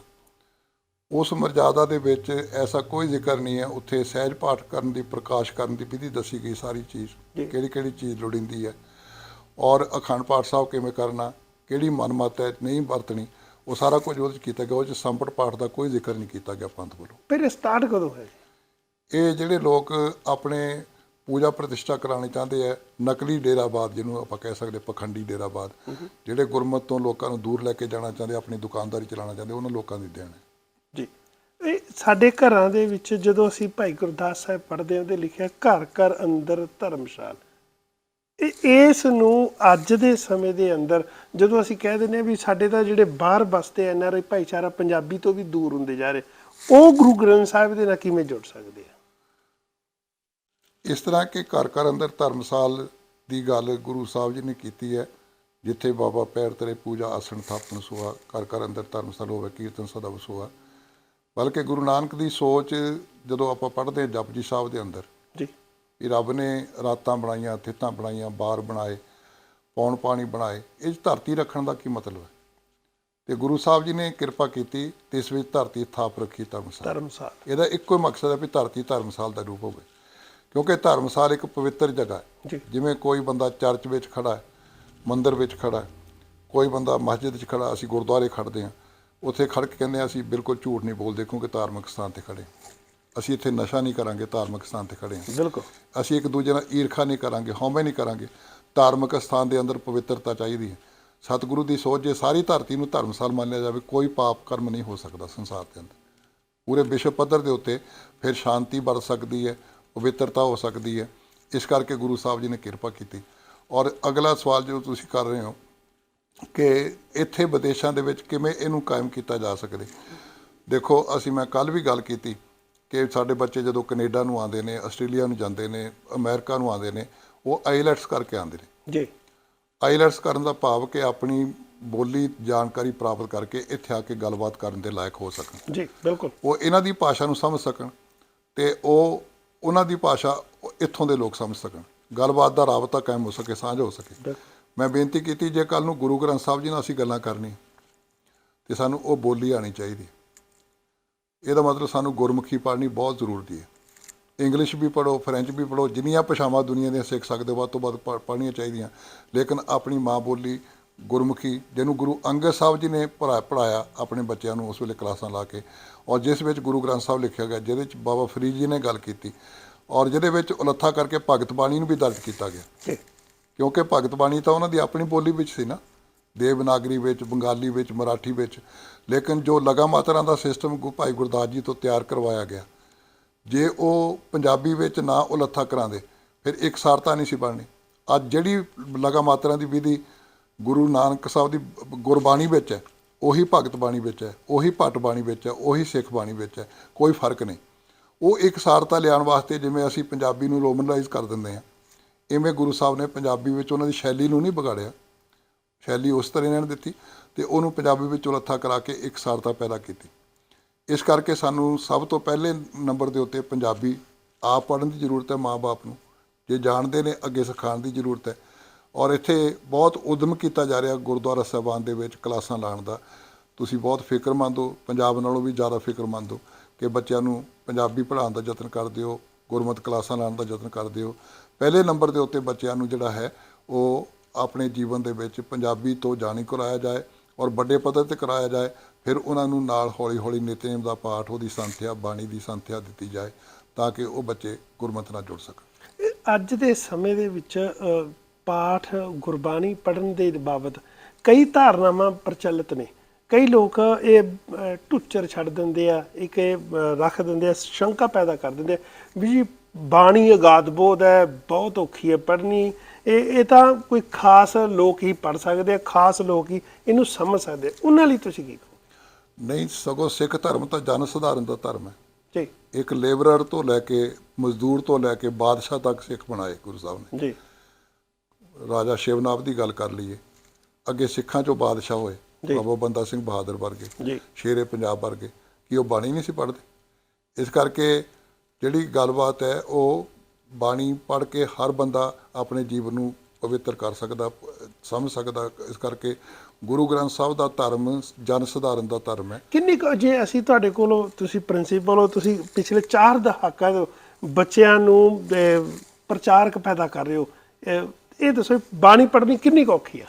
ਉਸ ਮਰਜ਼ਾਦਾ ਦੇ ਵਿੱਚ ਐਸਾ ਕੋਈ ਜ਼ਿਕਰ ਨਹੀਂ ਹੈ ਉੱਥੇ ਸਹਿਜ ਪਾਠ ਕਰਨ ਦੀ ਪ੍ਰਕਾਸ਼ ਕਰਨ ਦੀ ਵਿਧੀ ਦੱਸੀ ਗਈ ਸਾਰੀ ਚੀਜ਼। ਕਿਹੜੀ ਕਿਹੜੀ ਚੀਜ਼ ਲੋੜੀਂਦੀ ਹੈ? ਔਰ ਅਖੰਡ ਪਾਠ ਸਾਹਿਬ ਕਿਵੇਂ ਕਰਨਾ? ਕਿਹੜੀ ਮਨਮਤ ਹੈ? ਨਹੀਂ ਵਰਤਣੀ। ਉਹ ਸਾਰਾ ਕੁਝ ਉਹਦੇ 'ਚ ਕੀਤਾ ਗਿਆ ਉਹ 'ਚ ਸੰਪਟ ਪਾਠ ਦਾ ਕੋਈ ਜ਼ਿਕਰ ਨਹੀਂ ਕੀਤਾ ਗਿਆ ਪੰਥ ਵੱਲੋਂ। ਫਿਰ ਇਹ ਸਟਾਰਟ ਕਦੋਂ ਹੈ ਇਹ ਜਿਹੜੇ ਲੋਕ ਆਪਣੇ ਪੂਜਾ ਪ੍ਰਤਿਸ਼ਠਾ ਕਰਾਉਣੀ ਚਾਹੁੰਦੇ ਆ ਨਕਲੀ ਡੇਰਾਬਾਦ ਜਿਹਨੂੰ ਆਪਾਂ ਕਹਿ ਸਕਦੇ ਪਖੰਡੀ ਡੇਰਾਬਾਦ ਜਿਹੜੇ ਗੁਰਮਤ ਤੋਂ ਲੋਕਾਂ ਨੂੰ ਦੂਰ ਲੈ ਕੇ ਜਾਣਾ ਚਾਹੁੰਦੇ ਆਪਣੀ ਦੁਕਾਨਦਾਰੀ ਚਲਾਉਣਾ ਚਾਹੁੰਦੇ ਉਹਨਾਂ ਲੋਕਾਂ ਦੀ ਦੇਣ ਹੈ। ਇਹ ਸਾਡੇ ਘਰਾਂ ਦੇ ਵਿੱਚ ਜਦੋਂ ਅਸੀਂ ਭਾਈ ਗੁਰਦਾਸ ਸਾਹਿਬ ਪੜ੍ਹਦੇ ਹਾਂ, ਉਹਦੇ ਲਿਖਿਆ ਘਰ ਘਰ ਅੰਦਰ ਧਰਮਸ਼ਾਲ। ਇਹ, ਇਸ ਨੂੰ ਅੱਜ ਦੇ ਸਮੇਂ ਦੇ ਅੰਦਰ ਜਦੋਂ ਅਸੀਂ ਕਹਿ ਦਿੰਦੇ ਹਾਂ ਵੀ ਸਾਡੇ ਤਾਂ ਜਿਹੜੇ ਬਾਹਰ ਬਸਦੇ ਐਨ ਆਰ ਆਈ ਭਾਈਚਾਰਾ ਪੰਜਾਬੀ ਤੋਂ ਵੀ ਦੂਰ ਹੁੰਦੇ ਜਾ ਰਹੇ, ਉਹ ਗੁਰੂ ਗ੍ਰੰਥ ਸਾਹਿਬ ਦੇ ਨਾਲ ਕਿਵੇਂ ਜੁੜ ਸਕਦੇ ਆ? ਇਸ ਤਰ੍ਹਾਂ ਕਿ ਘਰ ਘਰ ਅੰਦਰ ਧਰਮਸਾਲ ਦੀ ਗੱਲ ਗੁਰੂ ਸਾਹਿਬ ਜੀ ਨੇ ਕੀਤੀ ਹੈ, ਜਿੱਥੇ ਬਾਬਾ ਪੈਰ ਤੇਰੇ ਪੂਜਾ ਆਸਣ ਥਾਪਨ ਸੁਆ, ਘਰ ਘਰ ਅੰਦਰ ਧਰਮਸਾਲ ਹੋਵੇ, ਕੀਰਤਨ ਸਦਾ ਵਸੂਆ। ਬਲਕਿ ਗੁਰੂ ਨਾਨਕ ਦੀ ਸੋਚ ਜਦੋਂ ਆਪਾਂ ਪੜ੍ਹਦੇ ਹਾਂ ਜਪਜੀ ਸਾਹਿਬ ਦੇ ਅੰਦਰ ਜੀ। ਵੀ ਰੱਬ ਨੇ ਰਾਤਾਂ ਬਣਾਈਆਂ ਥਿੱਤਾਂ ਬਣਾਈਆਂ ਬਾਰ ਬਣਾਏ ਪੌਣ ਪਾਣੀ ਬਣਾਏ ਇਹ ਧਰਤੀ ਰੱਖਣ ਦਾ ਕੀ ਮਤਲਬ ਹੈ? ਤੇ ਗੁਰੂ ਸਾਹਿਬ ਜੀ ਨੇ ਕਿਰਪਾ ਕੀਤੀ ਤੇ ਇਸ ਵਿੱਚ ਧਰਤੀ ਥਾਪ ਰੱਖੀ ਧਰਮਸਾਲ। ਧਰਮਸਾਲ। ਇਹਦਾ ਇੱਕੋ ਹੀ ਮਕਸਦ ਹੈ ਵੀ ਧਰਤੀ ਧਰਮਸਾਲ ਦਾ ਰੂਪ ਹੋਵੇ। ਕਿਉਂਕਿ ਧਰਮਸਾਲ ਇੱਕ ਪਵਿੱਤਰ ਜਗ੍ਹਾ ਹੈ। ਜਿਵੇਂ ਕੋਈ ਬੰਦਾ ਚਰਚ ਵਿੱਚ ਖੜਾ ਹੈ ਮੰਦਿਰ ਵਿੱਚ ਖੜਾ ਹੈ ਕੋਈ ਬੰਦਾ ਮਸਜਿਦ 'ਚ ਖੜਾ ਅਸੀਂ ਗੁਰਦੁਆਰੇ ਖੜਦੇ ਹਾਂ ਉੱਥੇ ਖੜ ਕੇ ਕਹਿੰਦੇ ਅਸੀਂ ਬਿਲਕੁਲ ਝੂਠ ਨਹੀਂ ਬੋਲਦੇ ਕਿਉਂਕਿ ਧਾਰਮਿਕ ਸਥਾਨ ਤੇ ਖੜੇ। ਅਸੀਂ ਇੱਥੇ ਨਸ਼ਾ ਨਹੀਂ ਕਰਾਂਗੇ ਧਾਰਮਿਕ ਸਥਾਨ ਤੇ ਖੜੇ ਹਾਂ। ਬਿਲਕੁਲ। ਅਸੀਂ ਇੱਕ ਦੂਜੇ ਨਾਲ ਈਰਖਾ ਨਹੀਂ ਕਰਾਂਗੇ ਹਉਮੈ ਨਹੀਂ ਕਰਾਂਗੇ। ਧਾਰਮਿਕ ਸਥਾਨ ਦੇ ਅੰਦਰ ਪਵਿੱਤਰਤਾ ਚਾਹੀਦੀ ਹੈ। ਸਤਿਗੁਰੂ ਦੀ ਸੋਚ ਜੇ ਸਾਰੀ ਧਰਤੀ ਨੂੰ ਧਰਮਸਾਲ ਮੰਨਿਆ ਜਾਵੇ ਕੋਈ ਪਾਪ ਕਰਮ ਨਹੀਂ ਹੋ ਸਕਦਾ ਸੰਸਾਰ ਦੇ ਅੰਦਰ। ਪੂਰੇ ਵਿਸ਼ਵ ਪੱਧਰ ਦੇ ਉੱਤੇ ਫਿਰ ਸ਼ਾਂਤੀ ਵਰਤ ਸਕਦੀ ਹੈ ਪਵਿੱਤਰਤਾ ਹੋ ਸਕਦੀ ਹੈ। ਇਸ ਕਰਕੇ ਗੁਰੂ ਸਾਹਿਬ ਜੀ ਨੇ ਕਿਰਪਾ ਕੀਤੀ। ਔਰ ਅਗਲਾ ਸਵਾਲ ਜੋ ਤੁਸੀਂ ਕਰ ਰਹੇ ਹੋ ਕਿ ਇੱਥੇ ਵਿਦੇਸ਼ਾਂ ਦੇ ਵਿੱਚ ਕਿਵੇਂ ਇਹਨੂੰ ਕਾਇਮ ਕੀਤਾ ਜਾ ਸਕਦਾ ਦੇਖੋ ਅਸੀਂ ਮੈਂ ਕੱਲ ਵੀ ਗੱਲ ਕੀਤੀ ਕਿ ਸਾਡੇ ਬੱਚੇ ਜਦੋਂ ਕੈਨੇਡਾ ਨੂੰ ਆਉਂਦੇ ਨੇ ਆਸਟ੍ਰੇਲੀਆ ਨੂੰ ਜਾਂਦੇ ਨੇ ਅਮਰੀਕਾ ਨੂੰ ਆਉਂਦੇ ਨੇ ਉਹ ਆਈਲੈਟਸ ਕਰਕੇ ਆਉਂਦੇ ਨੇ। ਜੀ। ਆਈਲੈਟਸ ਕਰਨ ਦਾ ਭਾਵ ਕਿ ਆਪਣੀ ਬੋਲੀ ਜਾਣਕਾਰੀ ਪ੍ਰਾਪਤ ਕਰਕੇ ਇੱਥੇ ਆ ਕੇ ਗੱਲਬਾਤ ਕਰਨ ਦੇ ਲਾਇਕ ਹੋ ਸਕਣ। ਜੀ ਬਿਲਕੁਲ। ਉਹ ਇਹਨਾਂ ਦੀ ਭਾਸ਼ਾ ਨੂੰ ਸਮਝ ਸਕਣ ਤੇ ਉਹ ਉਹਨਾਂ ਦੀ ਭਾਸ਼ਾ ਇੱਥੋਂ ਦੇ ਲੋਕ ਸਮਝ ਸਕਣ। ਗੱਲਬਾਤ ਦਾ ਰਾਬਤਾ ਕਾਇਮ ਹੋ ਸਕੇ ਸਾਂਝ ਹੋ ਸਕੇ। ਮੈਂ ਬੇਨਤੀ ਕੀਤੀ, ਜੇ ਕੱਲ ਨੂੰ ਗੁਰੂ ਗ੍ਰੰਥ ਸਾਹਿਬ ਜੀ ਨਾਲ ਅਸੀਂ ਗੱਲਾਂ ਕਰਨੀ ਤੇ ਸਾਨੂੰ ਉਹ ਬੋਲੀ ਆਣੀ ਚਾਹੀਦੀ। ਇਹਦਾ ਮਤਲਬ ਸਾਨੂੰ ਗੁਰਮੁਖੀ ਪੜ੍ਹਨੀ ਬਹੁਤ ਜ਼ਰੂਰੀ ਹੈ। ਇੰਗਲਿਸ਼ ਵੀ ਪੜੋ ਫ੍ਰੈਂਚ ਵੀ ਪੜੋ ਜਿੰਨੀਆਂ ਭਾਸ਼ਾਵਾਂ ਦੁਨੀਆ ਦੀਆਂ ਸਿੱਖ ਸਕਦੇ ਵੱਧ ਤੋਂ ਵੱਧ ਪੜ੍ਹ- ਪੜ੍ਹਨੀਆਂ ਚਾਹੀਦੀਆਂ। ਲੇਕਿਨ ਆਪਣੀ ਮਾਂ ਬੋਲੀ ਗੁਰਮੁਖੀ, ਜਿਹਨੂੰ ਗੁਰੂ ਅੰਗਦ ਸਾਹਿਬ ਜੀ ਨੇ ਪੜ੍ਹਾ- ਪੜ੍ਹਾਇਆ ਆਪਣੇ ਬੱਚਿਆਂ ਨੂੰ ਉਸ ਵੇਲੇ ਕਲਾਸਾਂ ਲਾ ਕੇ, ਔਰ ਜਿਸ ਵਿੱਚ ਗੁਰੂ ਗ੍ਰੰਥ ਸਾਹਿਬ ਲਿਖਿਆ ਗਿਆ, ਜਿਹਦੇ ਵਿੱਚ ਬਾਬਾ ਫਰੀਦ ਜੀ ਨੇ ਗੱਲ ਕੀਤੀ, ਔਰ ਜਿਹਦੇ ਵਿੱਚ ਉਲੱਥਾ ਕਰਕੇ ਭਗਤ ਬਾਣੀ ਨੂੰ ਵੀ ਦਰਜ ਕੀਤਾ ਗਿਆ। ਕਿਉਂਕਿ ਭਗਤ ਬਾਣੀ ਤਾਂ ਉਹਨਾਂ ਦੀ ਆਪਣੀ ਬੋਲੀ ਵਿੱਚ ਸੀ ਨਾ। ਦੇਵਨਾਗਰੀ ਵਿੱਚ, ਬੰਗਾਲੀ ਵਿੱਚ, ਮਰਾਠੀ ਵਿੱਚ। ਲੇਕਿਨ ਜੋ ਲਗਾ ਮਾਤਰਾ ਦਾ ਸਿਸਟਮ ਗੁ, ਭਾਈ ਗੁਰਦਾਸ ਜੀ ਤੋਂ ਤਿਆਰ ਕਰਵਾਇਆ ਗਿਆ। ਜੇ ਉਹ ਪੰਜਾਬੀ ਵਿੱਚ ਨਾ ਉਲੱਥਾ ਕਰਾਉਂਦੇ ਫਿਰ ਇੱਕ ਸਾਰਤਾ ਨਹੀਂ ਸੀ ਬਣਨੀ। ਅੱਜ ਜਿਹੜੀ ਲਗਾ ਮਾਤਰਾ ਦੀ ਵਿਧੀ ਗੁਰੂ ਨਾਨਕ ਸਾਹਿਬ ਦੀ ਗੁਰਬਾਣੀ ਵਿੱਚ ਹੈ, ਉਹੀ ਭਗਤ ਬਾਣੀ ਵਿੱਚ ਹੈ, ਉਹੀ ਭੱਟ ਬਾਣੀ ਵਿੱਚ ਹੈ, ਉਹੀ ਸਿੱਖ ਬਾਣੀ ਵਿੱਚ ਹੈ, ਕੋਈ ਫ਼ਰਕ ਨਹੀਂ। ਉਹ ਇੱਕ ਸਾਰਤਾ ਲਿਆਉਣ ਵਾਸਤੇ ਜਿਵੇਂ ਅਸੀਂ ਪੰਜਾਬੀ ਨੂੰ ਰੋਮਨਲਾਈਜ਼ ਕਰ ਦਿੰਦੇ ਹਾਂ। ਇਵੇਂ ਗੁਰੂ ਸਾਹਿਬ ਨੇ ਪੰਜਾਬੀ ਵਿੱਚ ਉਹਨਾਂ ਦੀ ਸ਼ੈਲੀ ਨੂੰ ਨਹੀਂ ਵਿਗਾੜਿਆ। ਸ਼ੈਲੀ ਉਸ ਤਰ੍ਹਾਂ ਇਹਨਾਂ ਨੇ ਦਿੱਤੀ ਤੇ ਉਹਨੂੰ ਪੰਜਾਬੀ ਵਿੱਚ ਉਲੱਥਾ ਕਰਾ ਕੇ ਇੱਕ ਸਾਰਤਾ ਪੈਦਾ ਕੀਤੀ। ਇਸ ਕਰਕੇ ਸਾਨੂੰ ਸਭ ਤੋਂ ਪਹਿਲੇ ਨੰਬਰ ਦੇ ਉੱਤੇ ਪੰਜਾਬੀ ਆਪ ਪੜ੍ਹਨ ਦੀ ਜ਼ਰੂਰਤ ਹੈ ਮਾਪੇ ਨੂੰ। ਜੇ ਜਾਣਦੇ ਨੇ, ਅੱਗੇ ਸਿਖਾਉਣ ਦੀ ਜ਼ਰੂਰਤ ਹੈ। ਔਰ ਇੱਥੇ ਬਹੁਤ ਉਦਮ ਕੀਤਾ ਜਾ ਰਿਹਾ ਗੁਰਦੁਆਰਾ ਸਾਹਿਬਾਨ ਦੇ ਵਿੱਚ ਕਲਾਸਾਂ ਲਾਉਣ ਦਾ। ਤੁਸੀਂ ਬਹੁਤ ਫਿਕਰਮੰਦ ਹੋ, ਪੰਜਾਬ ਨਾਲੋਂ ਵੀ ਜ਼ਿਆਦਾ ਫਿਕਰਮੰਦ ਹੋ ਕਿ ਬੱਚਿਆਂ ਨੂੰ ਪੰਜਾਬੀ ਪੜ੍ਹਾਉਣ ਦਾ ਯਤਨ ਕਰਦੇ ਹੋ, ਗੁਰਮਤਿ ਕਲਾਸਾਂ ਲਾਉਣ ਦਾ ਯਤਨ ਕਰਦੇ ਹੋ। ਪਹਿਲੇ ਨੰਬਰ ਦੇ ਉੱਤੇ ਬੱਚਿਆਂ ਨੂੰ ਜਿਹੜਾ ਹੈ ਉਹ ਆਪਣੇ ਜੀਵਨ ਦੇ ਵਿੱਚ ਪੰਜਾਬੀ ਤੋਂ ਜਾਣੀ ਕਰਾਇਆ ਜਾਏ ਔਰ ਵੱਡੇ ਪੱਧਰ ਤੇ ਕਰਾਇਆ ਜਾਏ ਫਿਰ ਉਹਨਾਂ ਨੂੰ ਨਾਲ ਹੌਲੀ ਹੌਲੀ ਨਿਤਨੇਮ ਦਾ ਪਾਠ ਉਹਦੀ ਸੰਥਿਆ ਬਾਣੀ ਦੀ ਸੰਥਿਆ ਦਿੱਤੀ ਜਾਏ ਤਾਂ ਕਿ ਉਹ ਬੱਚੇ ਗੁਰਮਤਿ ਨਾਲ ਜੁੜ ਸਕਣ। ਅੱਜ ਦੇ ਸਮੇਂ ਦੇ ਵਿੱਚ ਪਾਠ ਗੁਰਬਾਣੀ ਪੜਨ ਦੇ ਬਾਬਤ ਕਈ ਧਾਰਨਾਵਾਂ ਪ੍ਰਚਲਿਤ ਨੇ। ਕਈ ਲੋਕ ਇਹ ਅ, ਛੱਡ ਦਿੰਦੇ ਆ ਇੱਕ ਇਹ ਰੱਖ ਦਿੰਦੇ ਆ ਸ਼ੰਕਾ ਪੈਦਾ ਕਰ ਦਿੰਦੇ ਆ। ਵੀ ਜੀ ਬਾਣੀ ਅਗਾਧ ਬੋਧ ਹੈ ਬਹੁਤ ਔਖੀ ਹੈ ਪੜਨੀ ਇਹ ਇਹ ਤਾਂ ਕੋਈ ਖਾਸ ਲੋਕ ਹੀ ਪੜ ਸਕਦੇ ਆ ਖਾਸ ਲੋਕ ਹੀ ਇਹਨੂੰ ਸਮਝ ਸਕਦੇ। ਉਹਨਾਂ ਲਈ ਤੁਸੀਂ ਕੀ ਕਹੋ ਨਹੀਂ ਸਗੋਂ ਸਿੱਖ ਧਰਮ ਤਾਂ ਜਨ ਸੁਧਾਰਨ ਦਾ ਧਰਮ ਹੈ। ਜੀ। ਇੱਕ ਲੇਬਰਰ ਤੋਂ ਲੈ ਕੇ ਮਜ਼ਦੂਰ ਤੋਂ ਲੈ ਕੇ ਬਾਦਸ਼ਾਹ ਤੱਕ ਸਿੱਖ ਬਣਾਏ ਗੁਰੂ ਸਾਹਿਬ ਨੇ। ਜੀ। ਰਾਜਾ ਸ਼ਿਵਨਾਥ ਦੀ ਗੱਲ ਕਰ ਲਈਏ। ਅੱਗੇ ਸਿੱਖਾਂ ਚੋਂ ਬਾਦਸ਼ਾਹ ਹੋਏ। ਬਾਬਾ ਬੰਦਾ ਸਿੰਘ ਬਹਾਦਰ ਵਰਗੇ। ਸ਼ੇਰੇ ਪੰਜਾਬ ਵਰਗੇ। ਕੀ ਉਹ ਬਾਣੀ ਨਹੀਂ ਸੀ ਪੜ੍ਹਦੇ? ਇਸ ਕਰਕੇ ਜਿਹੜੀ ਗੱਲਬਾਤ ਹੈ ਉਹ ਬਾਣੀ ਪੜ੍ਹ ਕੇ ਹਰ ਬੰਦਾ ਆਪਣੇ ਜੀਵਨ ਨੂੰ ਪਵਿੱਤਰ ਕਰ ਸਕਦਾ ਸਮਝ ਸਕਦਾ। ਇਸ ਕਰਕੇ ਗੁਰੂ ਗ੍ਰੰਥ ਸਾਹਿਬ ਦਾ ਧਰਮ ਜਨ ਸੁਧਾਰਨ ਦਾ ਧਰਮ ਹੈ। ਕਿੰਨੀ ਕੁ ਜੇ ਅਸੀਂ ਤੁਹਾਡੇ ਕੋਲੋਂ ਤੁਸੀਂ ਪ੍ਰਿੰਸੀਪਲ ਹੋ ਤੁਸੀਂ ਪਿਛਲੇ 4 ਦਹਾਕਿਆਂ ਤੋਂ ਬੱਚਿਆਂ ਨੂੰ ਪ੍ਰਚਾਰਕ ਪੈਦਾ ਕਰ ਰਹੇ ਹੋ ਇਹ- ਦੱਸੋ ਬਾਣੀ ਪੜ੍ਹਨੀ ਕਿੰਨੀ ਕੁ ਔਖੀ ਆ?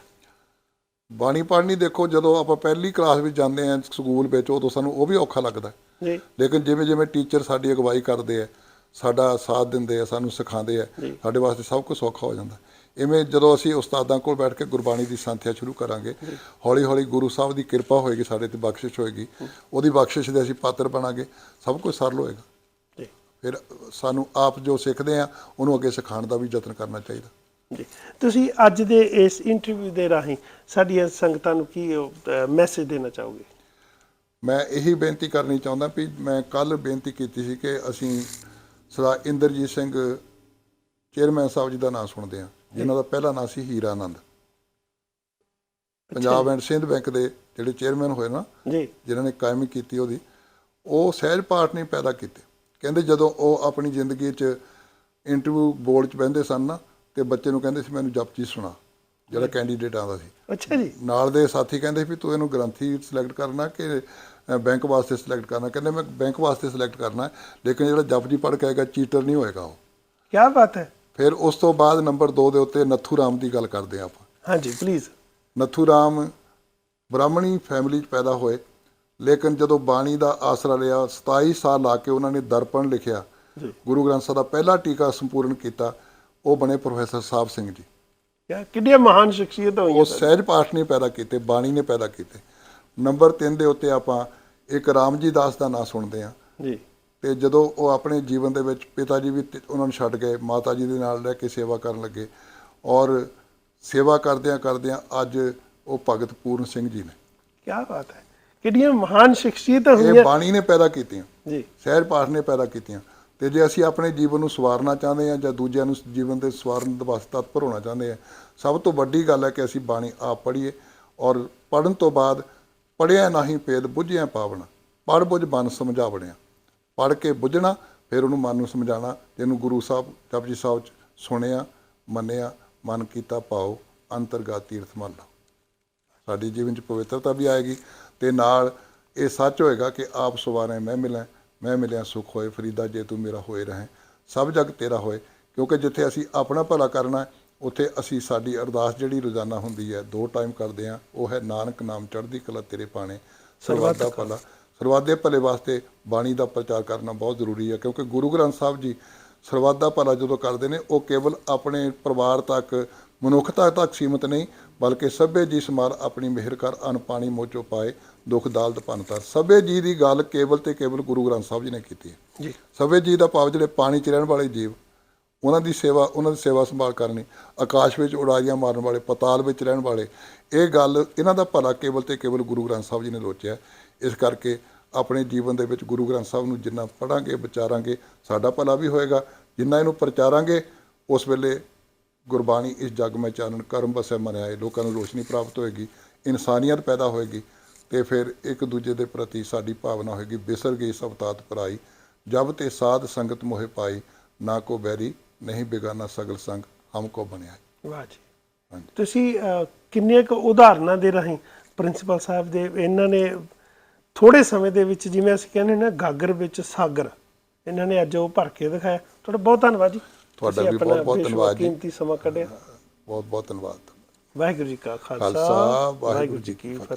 ਬਾਣੀ ਪੜ੍ਹਨੀ ਦੇਖੋ ਜਦੋਂ ਆਪਾਂ ਪਹਿਲੀ ਕਲਾਸ ਵਿੱਚ ਜਾਂਦੇ ਹਾਂ ਸਕੂਲ ਵਿੱਚ ਉਦੋਂ ਸਾਨੂੰ ਉਹ ਵੀ ਔਖਾ ਲੱਗਦਾ। ਜੀ। ਲੇਕਿਨ ਜਿਵੇਂ ਜਿਵੇਂ ਟੀਚਰ ਸਾਡੀ ਅਗਵਾਈ ਕਰਦੇ ਆ ਸਾਡਾ ਸਾਥ ਦਿੰਦੇ ਆ ਸਾਨੂੰ ਸਿਖਾਉਂਦੇ ਆ। ਸਾਡੇ ਵਾਸਤੇ ਸਭ ਕੁਝ ਸੌਖਾ ਹੋ ਜਾਂਦਾ। ਇਵੇਂ ਜਦੋਂ ਅਸੀਂ ਉਸਤਾਦਾਂ ਕੋਲ ਬੈਠ ਕੇ ਗੁਰਬਾਣੀ ਦੀ ਸੰਥਿਆ ਸ਼ੁਰੂ ਕਰਾਂਗੇ ਹੌਲੀ ਹੌਲੀ ਗੁਰੂ ਸਾਹਿਬ ਦੀ ਕਿਰਪਾ ਹੋਏਗੀ ਸਾਡੇ ਤੇ ਬਖਸ਼ਿਸ਼ ਹੋਏਗੀ। ਉਹਦੀ ਬਖਸ਼ਿਸ਼ ਦੇ ਅਸੀਂ ਪਾਤਰ ਬਣਾਂਗੇ ਸਭ ਕੁਝ ਸਰਲ ਹੋਏਗਾ। ਫਿਰ ਸਾਨੂੰ ਆਪ ਜੋ ਸਿੱਖਦੇ ਆ ਉਹਨੂੰ ਅੱਗੇ ਸਿਖਾਉਣ ਦਾ ਵੀ ਯਤਨ ਕਰਨਾ ਚਾਹੀਦਾ। ਜੀ। ਤੁਸੀਂ ਅੱਜ ਦੇ ਇਸ ਇੰਟਰਵਿਊ ਦੇ ਰਾਹੀਂ ਸਾਡੀਆਂ ਸੰਗਤਾਂ ਨੂੰ ਕੀ ਮੈਸੇਜ ਦੇਣਾ ਚਾਹੋਗੇ? ਮੈਂ ਇਹੀ ਬੇਨਤੀ ਕਰਨੀ ਚਾਹੁੰਦਾ ਵੀ ਮੈਂ ਕੱਲ ਬੇਨਤੀ ਕੀਤੀ ਸੀ ਕਿ ਅਸੀਂ ਸਰਦਾਰ ਇੰਦਰਜੀਤ ਸਿੰਘ ਚੇਅਰਮੈਨ ਸਾਹਿਬ ਜੀ ਦਾ ਨਾਮ ਸੁਣਦੇ ਹਾਂ ਜਿਨ੍ਹਾਂ ਦਾ ਪਹਿਲਾ ਨਾਮ ਸੀ ਹੀਰਾ ਆਨੰਦ। ਪੰਜਾਬ ਐਂਡ ਸਿੰਧ ਬੈਂਕ ਦੇ ਜਿਹੜੇ ਚੇਅਰਮੈਨ ਹੋਏ ਨਾ ਜੀ। ਜਿਨ੍ਹਾਂ ਨੇ ਕਾਇਮੀ ਕੀਤੀ ਉਹਦੀ ਉਹ ਸਹਿਜ ਪਾਠ ਨਹੀਂ ਪੈਦਾ ਕੀਤੇ। ਕਹਿੰਦੇ ਜਦੋਂ ਉਹ ਆਪਣੀ ਜ਼ਿੰਦਗੀ 'ਚ ਇੰਟਰਵਿਊ ਬੋਰਡ 'ਚ ਬਹਿੰਦੇ ਸਨ ਨਾ ਤੇ ਬੱਚੇ ਨੂੰ ਕਹਿੰਦੇ ਸੀ ਮੈਨੂੰ ਜਪਜੀ ਸੁਣਾ। ਜਿਹੜਾ ਕੈਂਡੀਡੇਟ ਆਉਂਦਾ ਸੀ। ਅੱਛਾ ਜੀ। ਨਾਲ ਦੇ ਸਾਥੀ ਕਹਿੰਦੇ ਵੀ ਤੂੰ ਇਹਨੂੰ ਗ੍ਰੰਥੀ ਸਿਲੈਕਟ ਕਰਨਾ ਕਿ ਬੈਂਕ ਵਾਸਤੇ ਸਿਲੈਕਟ ਕਰਨਾ। ਕਹਿੰਦੇ ਮੈਂ ਬੈਂਕ ਵਾਸਤੇ ਸਿਲੈਕਟ ਕਰਨਾ ਲੇਕਿਨ ਜਿਹੜਾ ਜਪਜੀ ਪੜ੍ਹ ਕੇ ਆਏਗਾ ਚੀਟਰ ਨਹੀਂ ਹੋਏਗਾ ਉਹ। ਕੀ ਬਾਤ ਹੈ। ਫਿਰ ਉਸ ਤੋਂ ਬਾਅਦ ਨੰਬਰ 2 ਦੇ ਉੱਤੇ ਨੱਥੂ ਰਾਮ ਦੀ ਗੱਲ ਕਰਦੇ ਆਪਾਂ। ਹਾਂਜੀ ਪਲੀਜ਼ ਨੱਥੂ ਰਾਮ ਬ੍ਰਾਹਮਣੀ ਫੈਮਿਲੀ 'ਚ ਪੈਦਾ ਹੋਏ ਲੇਕਿਨ ਜਦੋਂ ਬਾਣੀ ਦਾ ਆਸਰਾ ਲਿਆ 27 ਸਾਲ ਲਾ ਕੇ ਉਹਨਾਂ ਨੇ ਦਰਪਣ ਲਿਖਿਆ। ਜੀ। ਗੁਰੂ ਗ੍ਰੰਥ ਸਾਹਿਬ ਦਾ ਪਹਿਲਾ ਟੀਕਾ ਸੰਪੂਰਨ ਕੀਤਾ ਉਹ ਬਣੇ ਪ੍ਰੋਫੈਸਰ ਸਾਹਿਬ ਸਿੰਘ ਜੀ। ਕਿਆ? ਕਿੰਨੀਆਂ ਮਹਾਨ ਸ਼ਖਸੀਅਤਾਂ ਉਹ ਹੋਈਆਂ ਸਹਿਜ ਪਾਠ ਨਹੀਂ ਪੈਦਾ ਕੀਤੇ ਬਾਣੀ ਨੇ ਪੈਦਾ ਕੀਤੇ। ਨੰਬਰ 3 ਦੇ ਉੱਤੇ ਆਪਾਂ ਇੱਕ ਰਾਮਜੀ ਦਾਸ ਦਾ ਨਾਮ ਸੁਣਦੇ ਹਾਂ। ਜੀ। ਤੇ ਜਦੋਂ ਉਹ ਆਪਣੇ ਜੀਵਨ ਦੇ ਵਿੱਚ ਪਿਤਾ ਜੀ ਵੀ ਉਹਨਾਂ ਨੂੰ ਛੱਡ ਗਏ ਮਾਤਾ ਜੀ ਦੇ ਨਾਲ ਰਹਿ ਕੇ ਸੇਵਾ ਕਰਨ ਲੱਗੇ ਔਰ ਸੇਵਾ ਕਰਦਿਆਂ ਕਰਦਿਆਂ ਅੱਜ ਉਹ ਭਗਤ ਪੂਰਨ ਸਿੰਘ ਜੀ ਨੇ। ਕੀ ਬਾਤ ਹੈ। ਕਿੰਨੀਆਂ ਮਹਾਨ ਸ਼ਖਸੀਅਤਾਂ ਇਹ ਹੋਈਆਂ। ਬਾਣੀ ਨੇ ਪੈਦਾ ਕੀਤੀਆਂ। ਜੀ। ਸਹਿਜ ਪਾਠ ਨੇ ਪੈਦਾ ਕੀਤੀਆਂ। ਤੇ ਜੇ ਅਸੀਂ ਆਪਣੇ ਜੀਵਨ ਨੂੰ ਸਵਾਰਨਾ ਚਾਹੁੰਦੇ ਹਾਂ ਜਾਂ ਦੂਜਿਆਂ ਨੂੰ ਜੀਵਨ ਦੇ ਸਵਾਰਨ ਦੇ ਵਾਸਤੇ ਤਤਪਰ ਹੋਣਾ ਚਾਹੁੰਦੇ ਹਾਂ, ਸਭ ਤੋਂ ਵੱਡੀ ਗੱਲ ਹੈ ਕਿ ਅਸੀਂ ਬਾਣੀ ਆਪ ਪੜ੍ਹੀਏ ਔਰ ਪੜਨ ਤੋਂ ਬਾਅਦ ਪੜਿਆ ਨਹੀਂ ਪੇਦ ਬੁੱਝਿਆ ਪਾਵਣਾ ਪੜ ਬੁੱਝ ਮਨ ਸਮਝਾ ਬਣਿਆ ਪੜ ਕੇ ਬੁੱਝਣਾ, ਫਿਰ ਉਹਨੂੰ ਮਨ ਨੂੰ ਸਮਝਾਣਾ ਜਿਹਨੂੰ ਗੁਰੂ ਸਾਹਿਬ ਜਪਜੀ ਸਾਹਿਬ ਚ ਸੁਣਿਆ, ਮੰਨਿਆ, ਮਨ ਕੀਤਾ ਪਾਓ ਅੰਤਰਗਾ ਤੀਰਥ ਮੰਨ ਲਓ ਸਾਡੀ ਜੀਵਨ ਚ ਪਵਿੱਤਰਤਾ ਵੀ ਆਏਗੀ ਤੇ ਨਾਲ ਇਹ ਸੱਚ ਹੋਏਗਾ ਕਿ ਆਪ ਸਵਾਰੇ, ਮੈਂ ਮਿਲਾਂ। ਮੈਂ ਮਿਲਿਆ ਸੁਖ ਹੋਏ ਫਰੀਦਾ ਜੇ ਤੂੰ ਮੇਰਾ ਹੋਏ ਰਹੇ। ਸਭ ਜਗ ਤੇਰਾ ਹੋਏ ਕਿਉਂਕਿ ਜਿੱਥੇ ਅਸੀਂ ਆਪਣਾ ਭਲਾ ਕਰਨਾ ਉੱਥੇ ਅਸੀਂ ਸਾਡੀ ਅਰਦਾਸ ਜਿਹੜੀ ਰੋਜ਼ਾਨਾ ਹੁੰਦੀ ਹੈ ਦੋ ਟਾਈਮ ਕਰਦੇ ਆ ਉਹ ਹੈ ਨਾਨਕ ਨਾਮ ਚੜ੍ਹਦੀ ਕਲਾ ਤੇਰੇ ਪਾਣੇ। ਸਰਬੱਤ ਦਾ ਭਲਾ। ਸਰਬੱਤ ਦੇ ਭਲੇ ਵਾਸਤੇ ਬਾਣੀ ਦਾ ਪ੍ਰਚਾਰ ਕਰਨਾ ਬਹੁਤ ਜ਼ਰੂਰੀ ਹੈ ਕਿਉਂਕਿ ਗੁਰੂ ਗ੍ਰੰਥ ਸਾਹਿਬ ਜੀ ਸਰਬੱਤ ਦਾ ਭਲਾ ਜਦੋਂ ਕਰਦੇ ਨੇ ਉਹ ਕੇਵਲ ਆਪਣੇ ਪਰਿਵਾਰ ਤੱਕ ਮਨੁੱਖਤਾ ਤੱਕ ਸੀਮਤ ਨਹੀਂ ਬਲਕਿ ਸਭੇ ਜੀ ਸਮਾਰ ਆਪਣੀ ਮਿਹਰ ਕਰ ਅਨ ਪਾਣੀ ਮੋਚੋ ਪਾਏ ਦੁਖ ਦਾਲਤ ਪੰਤਰ ਸਭੇ ਜੀ ਦੀ ਗੱਲ ਕੇਵਲ ਤੇ ਕੇਵਲ ਗੁਰੂ ਗ੍ਰੰਥ ਸਾਹਿਬ ਜੀ ਨੇ ਕੀਤੀ ਹੈ। ਜੀ। ਸਭੇ ਜੀ ਦਾ ਭਾਵ ਜਿਹੜੇ ਪਾਣੀ 'ਚ ਰਹਿਣ ਵਾਲੇ ਜੀਵ ਉਹਨਾਂ ਦੀ ਸੇਵਾ ਉਹਨਾਂ ਦੀ ਸੇਵਾ ਸੰਭਾਲ ਕਰਨੀ ਆਕਾਸ਼ ਵਿੱਚ ਉਡਾਰੀਆਂ ਮਾਰਨ ਵਾਲੇ ਪਤਾਲ ਵਿੱਚ ਰਹਿਣ ਵਾਲੇ ਇਹ ਗੱਲ ਇਹਨਾਂ ਦਾ ਭਲਾ ਕੇਵਲ ਤੇ ਕੇਵਲ ਗੁਰੂ ਗ੍ਰੰਥ ਸਾਹਿਬ ਜੀ ਨੇ ਲੋਚਿਆ ਇਸ ਕਰਕੇ ਆਪਣੇ ਜੀਵਨ ਦੇ ਵਿੱਚ ਗੁਰੂ ਗ੍ਰੰਥ ਸਾਹਿਬ ਨੂੰ ਜਿੰਨਾ ਪੜਾਂਗੇ ਵਿਚਾਰਾਂਗੇ ਸਾਡਾ ਭਲਾ ਵੀ ਹੋਏਗਾ। ਜਿੰਨਾ ਇਹਨੂੰ ਪ੍ਰਚਾਰਾਂਗੇ ਉਸ ਵੇਲੇ ਗੁਰਬਾਣੀ ਇਸ ਜਗ ਮੈਂ ਚਾਨਣ ਕਰਮ ਵਸੈ ਮਨਾਏ ਲੋਕਾਂ ਨੂੰ ਰੋਸ਼ਨੀ ਪ੍ਰਾਪਤ ਹੋਏਗੀ ਇਨਸਾਨੀਅਤ ਪੈਦਾ ਹੋਏਗੀ ਤੇ ਫਿਰ ਇੱਕ ਦੂਜੇ ਦੇ ਪ੍ਰਤੀ ਸਾਡੀ ਭਾਵਨਾ ਹੋਏਗੀ ਬਿਸਰ ਗਈ ਸਭ ਤਾਤ ਪਰਾਈ ਜਬ ਤੇ ਸਾਧ ਸੰਗਤ ਮੋਹਿ ਪਾਈ ਨਾ ਕੋ ਬੈਰੀ ਨਹੀਂ ਬੇਗਾਨਾ ਸਗਲ ਸੰਗ ਹਮ ਕੋ ਬਣਿਆ। ਵਾਹ ਜੀ। ਤੁਸੀਂ ਕਿੰਨੀਆਂ ਕੁ ਉਦਾਹਰਨਾਂ ਦੇ ਰਾਹੀਂ ਪ੍ਰਿੰਸੀਪਲ ਸਾਹਿਬ ਦੇ ਇਹਨਾਂ ਨੇ ਥੋੜੇ ਸਮੇਂ ਦੇ ਵਿੱਚ ਜਿਵੇਂ ਅਸੀਂ ਕਹਿੰਦੇ ਨਾ ਗਾਗਰ ਵਿੱਚ ਸਾਗਰ ਇਹਨਾਂ ਨੇ ਅੱਜ ਉਹ ਭਰ ਕੇ ਦਿਖਾਇਆ। ਤੁਹਾਡਾ ਬਹੁਤ ਧੰਨਵਾਦ ਜੀ। ਤੁਹਾਡਾ ਵੀ ਬਹੁਤ-ਬਹੁਤ ਬੇਸ਼ੁਮਾਰ ਧੰਨਵਾਦ ਜੀ। ਕੀਮਤੀ ਸਮਾਂ ਕੱਢਿਆ। ਬਹੁਤ ਬਹੁਤ ਧੰਨਵਾਦ। ਵਾਹਿਗੁਰੂ ਜੀ ਕਾ ਖਾਲਸਾ, ਵਾਹਿਗੁਰੂ ਜੀ ਕੀ ਫਤਿਹ।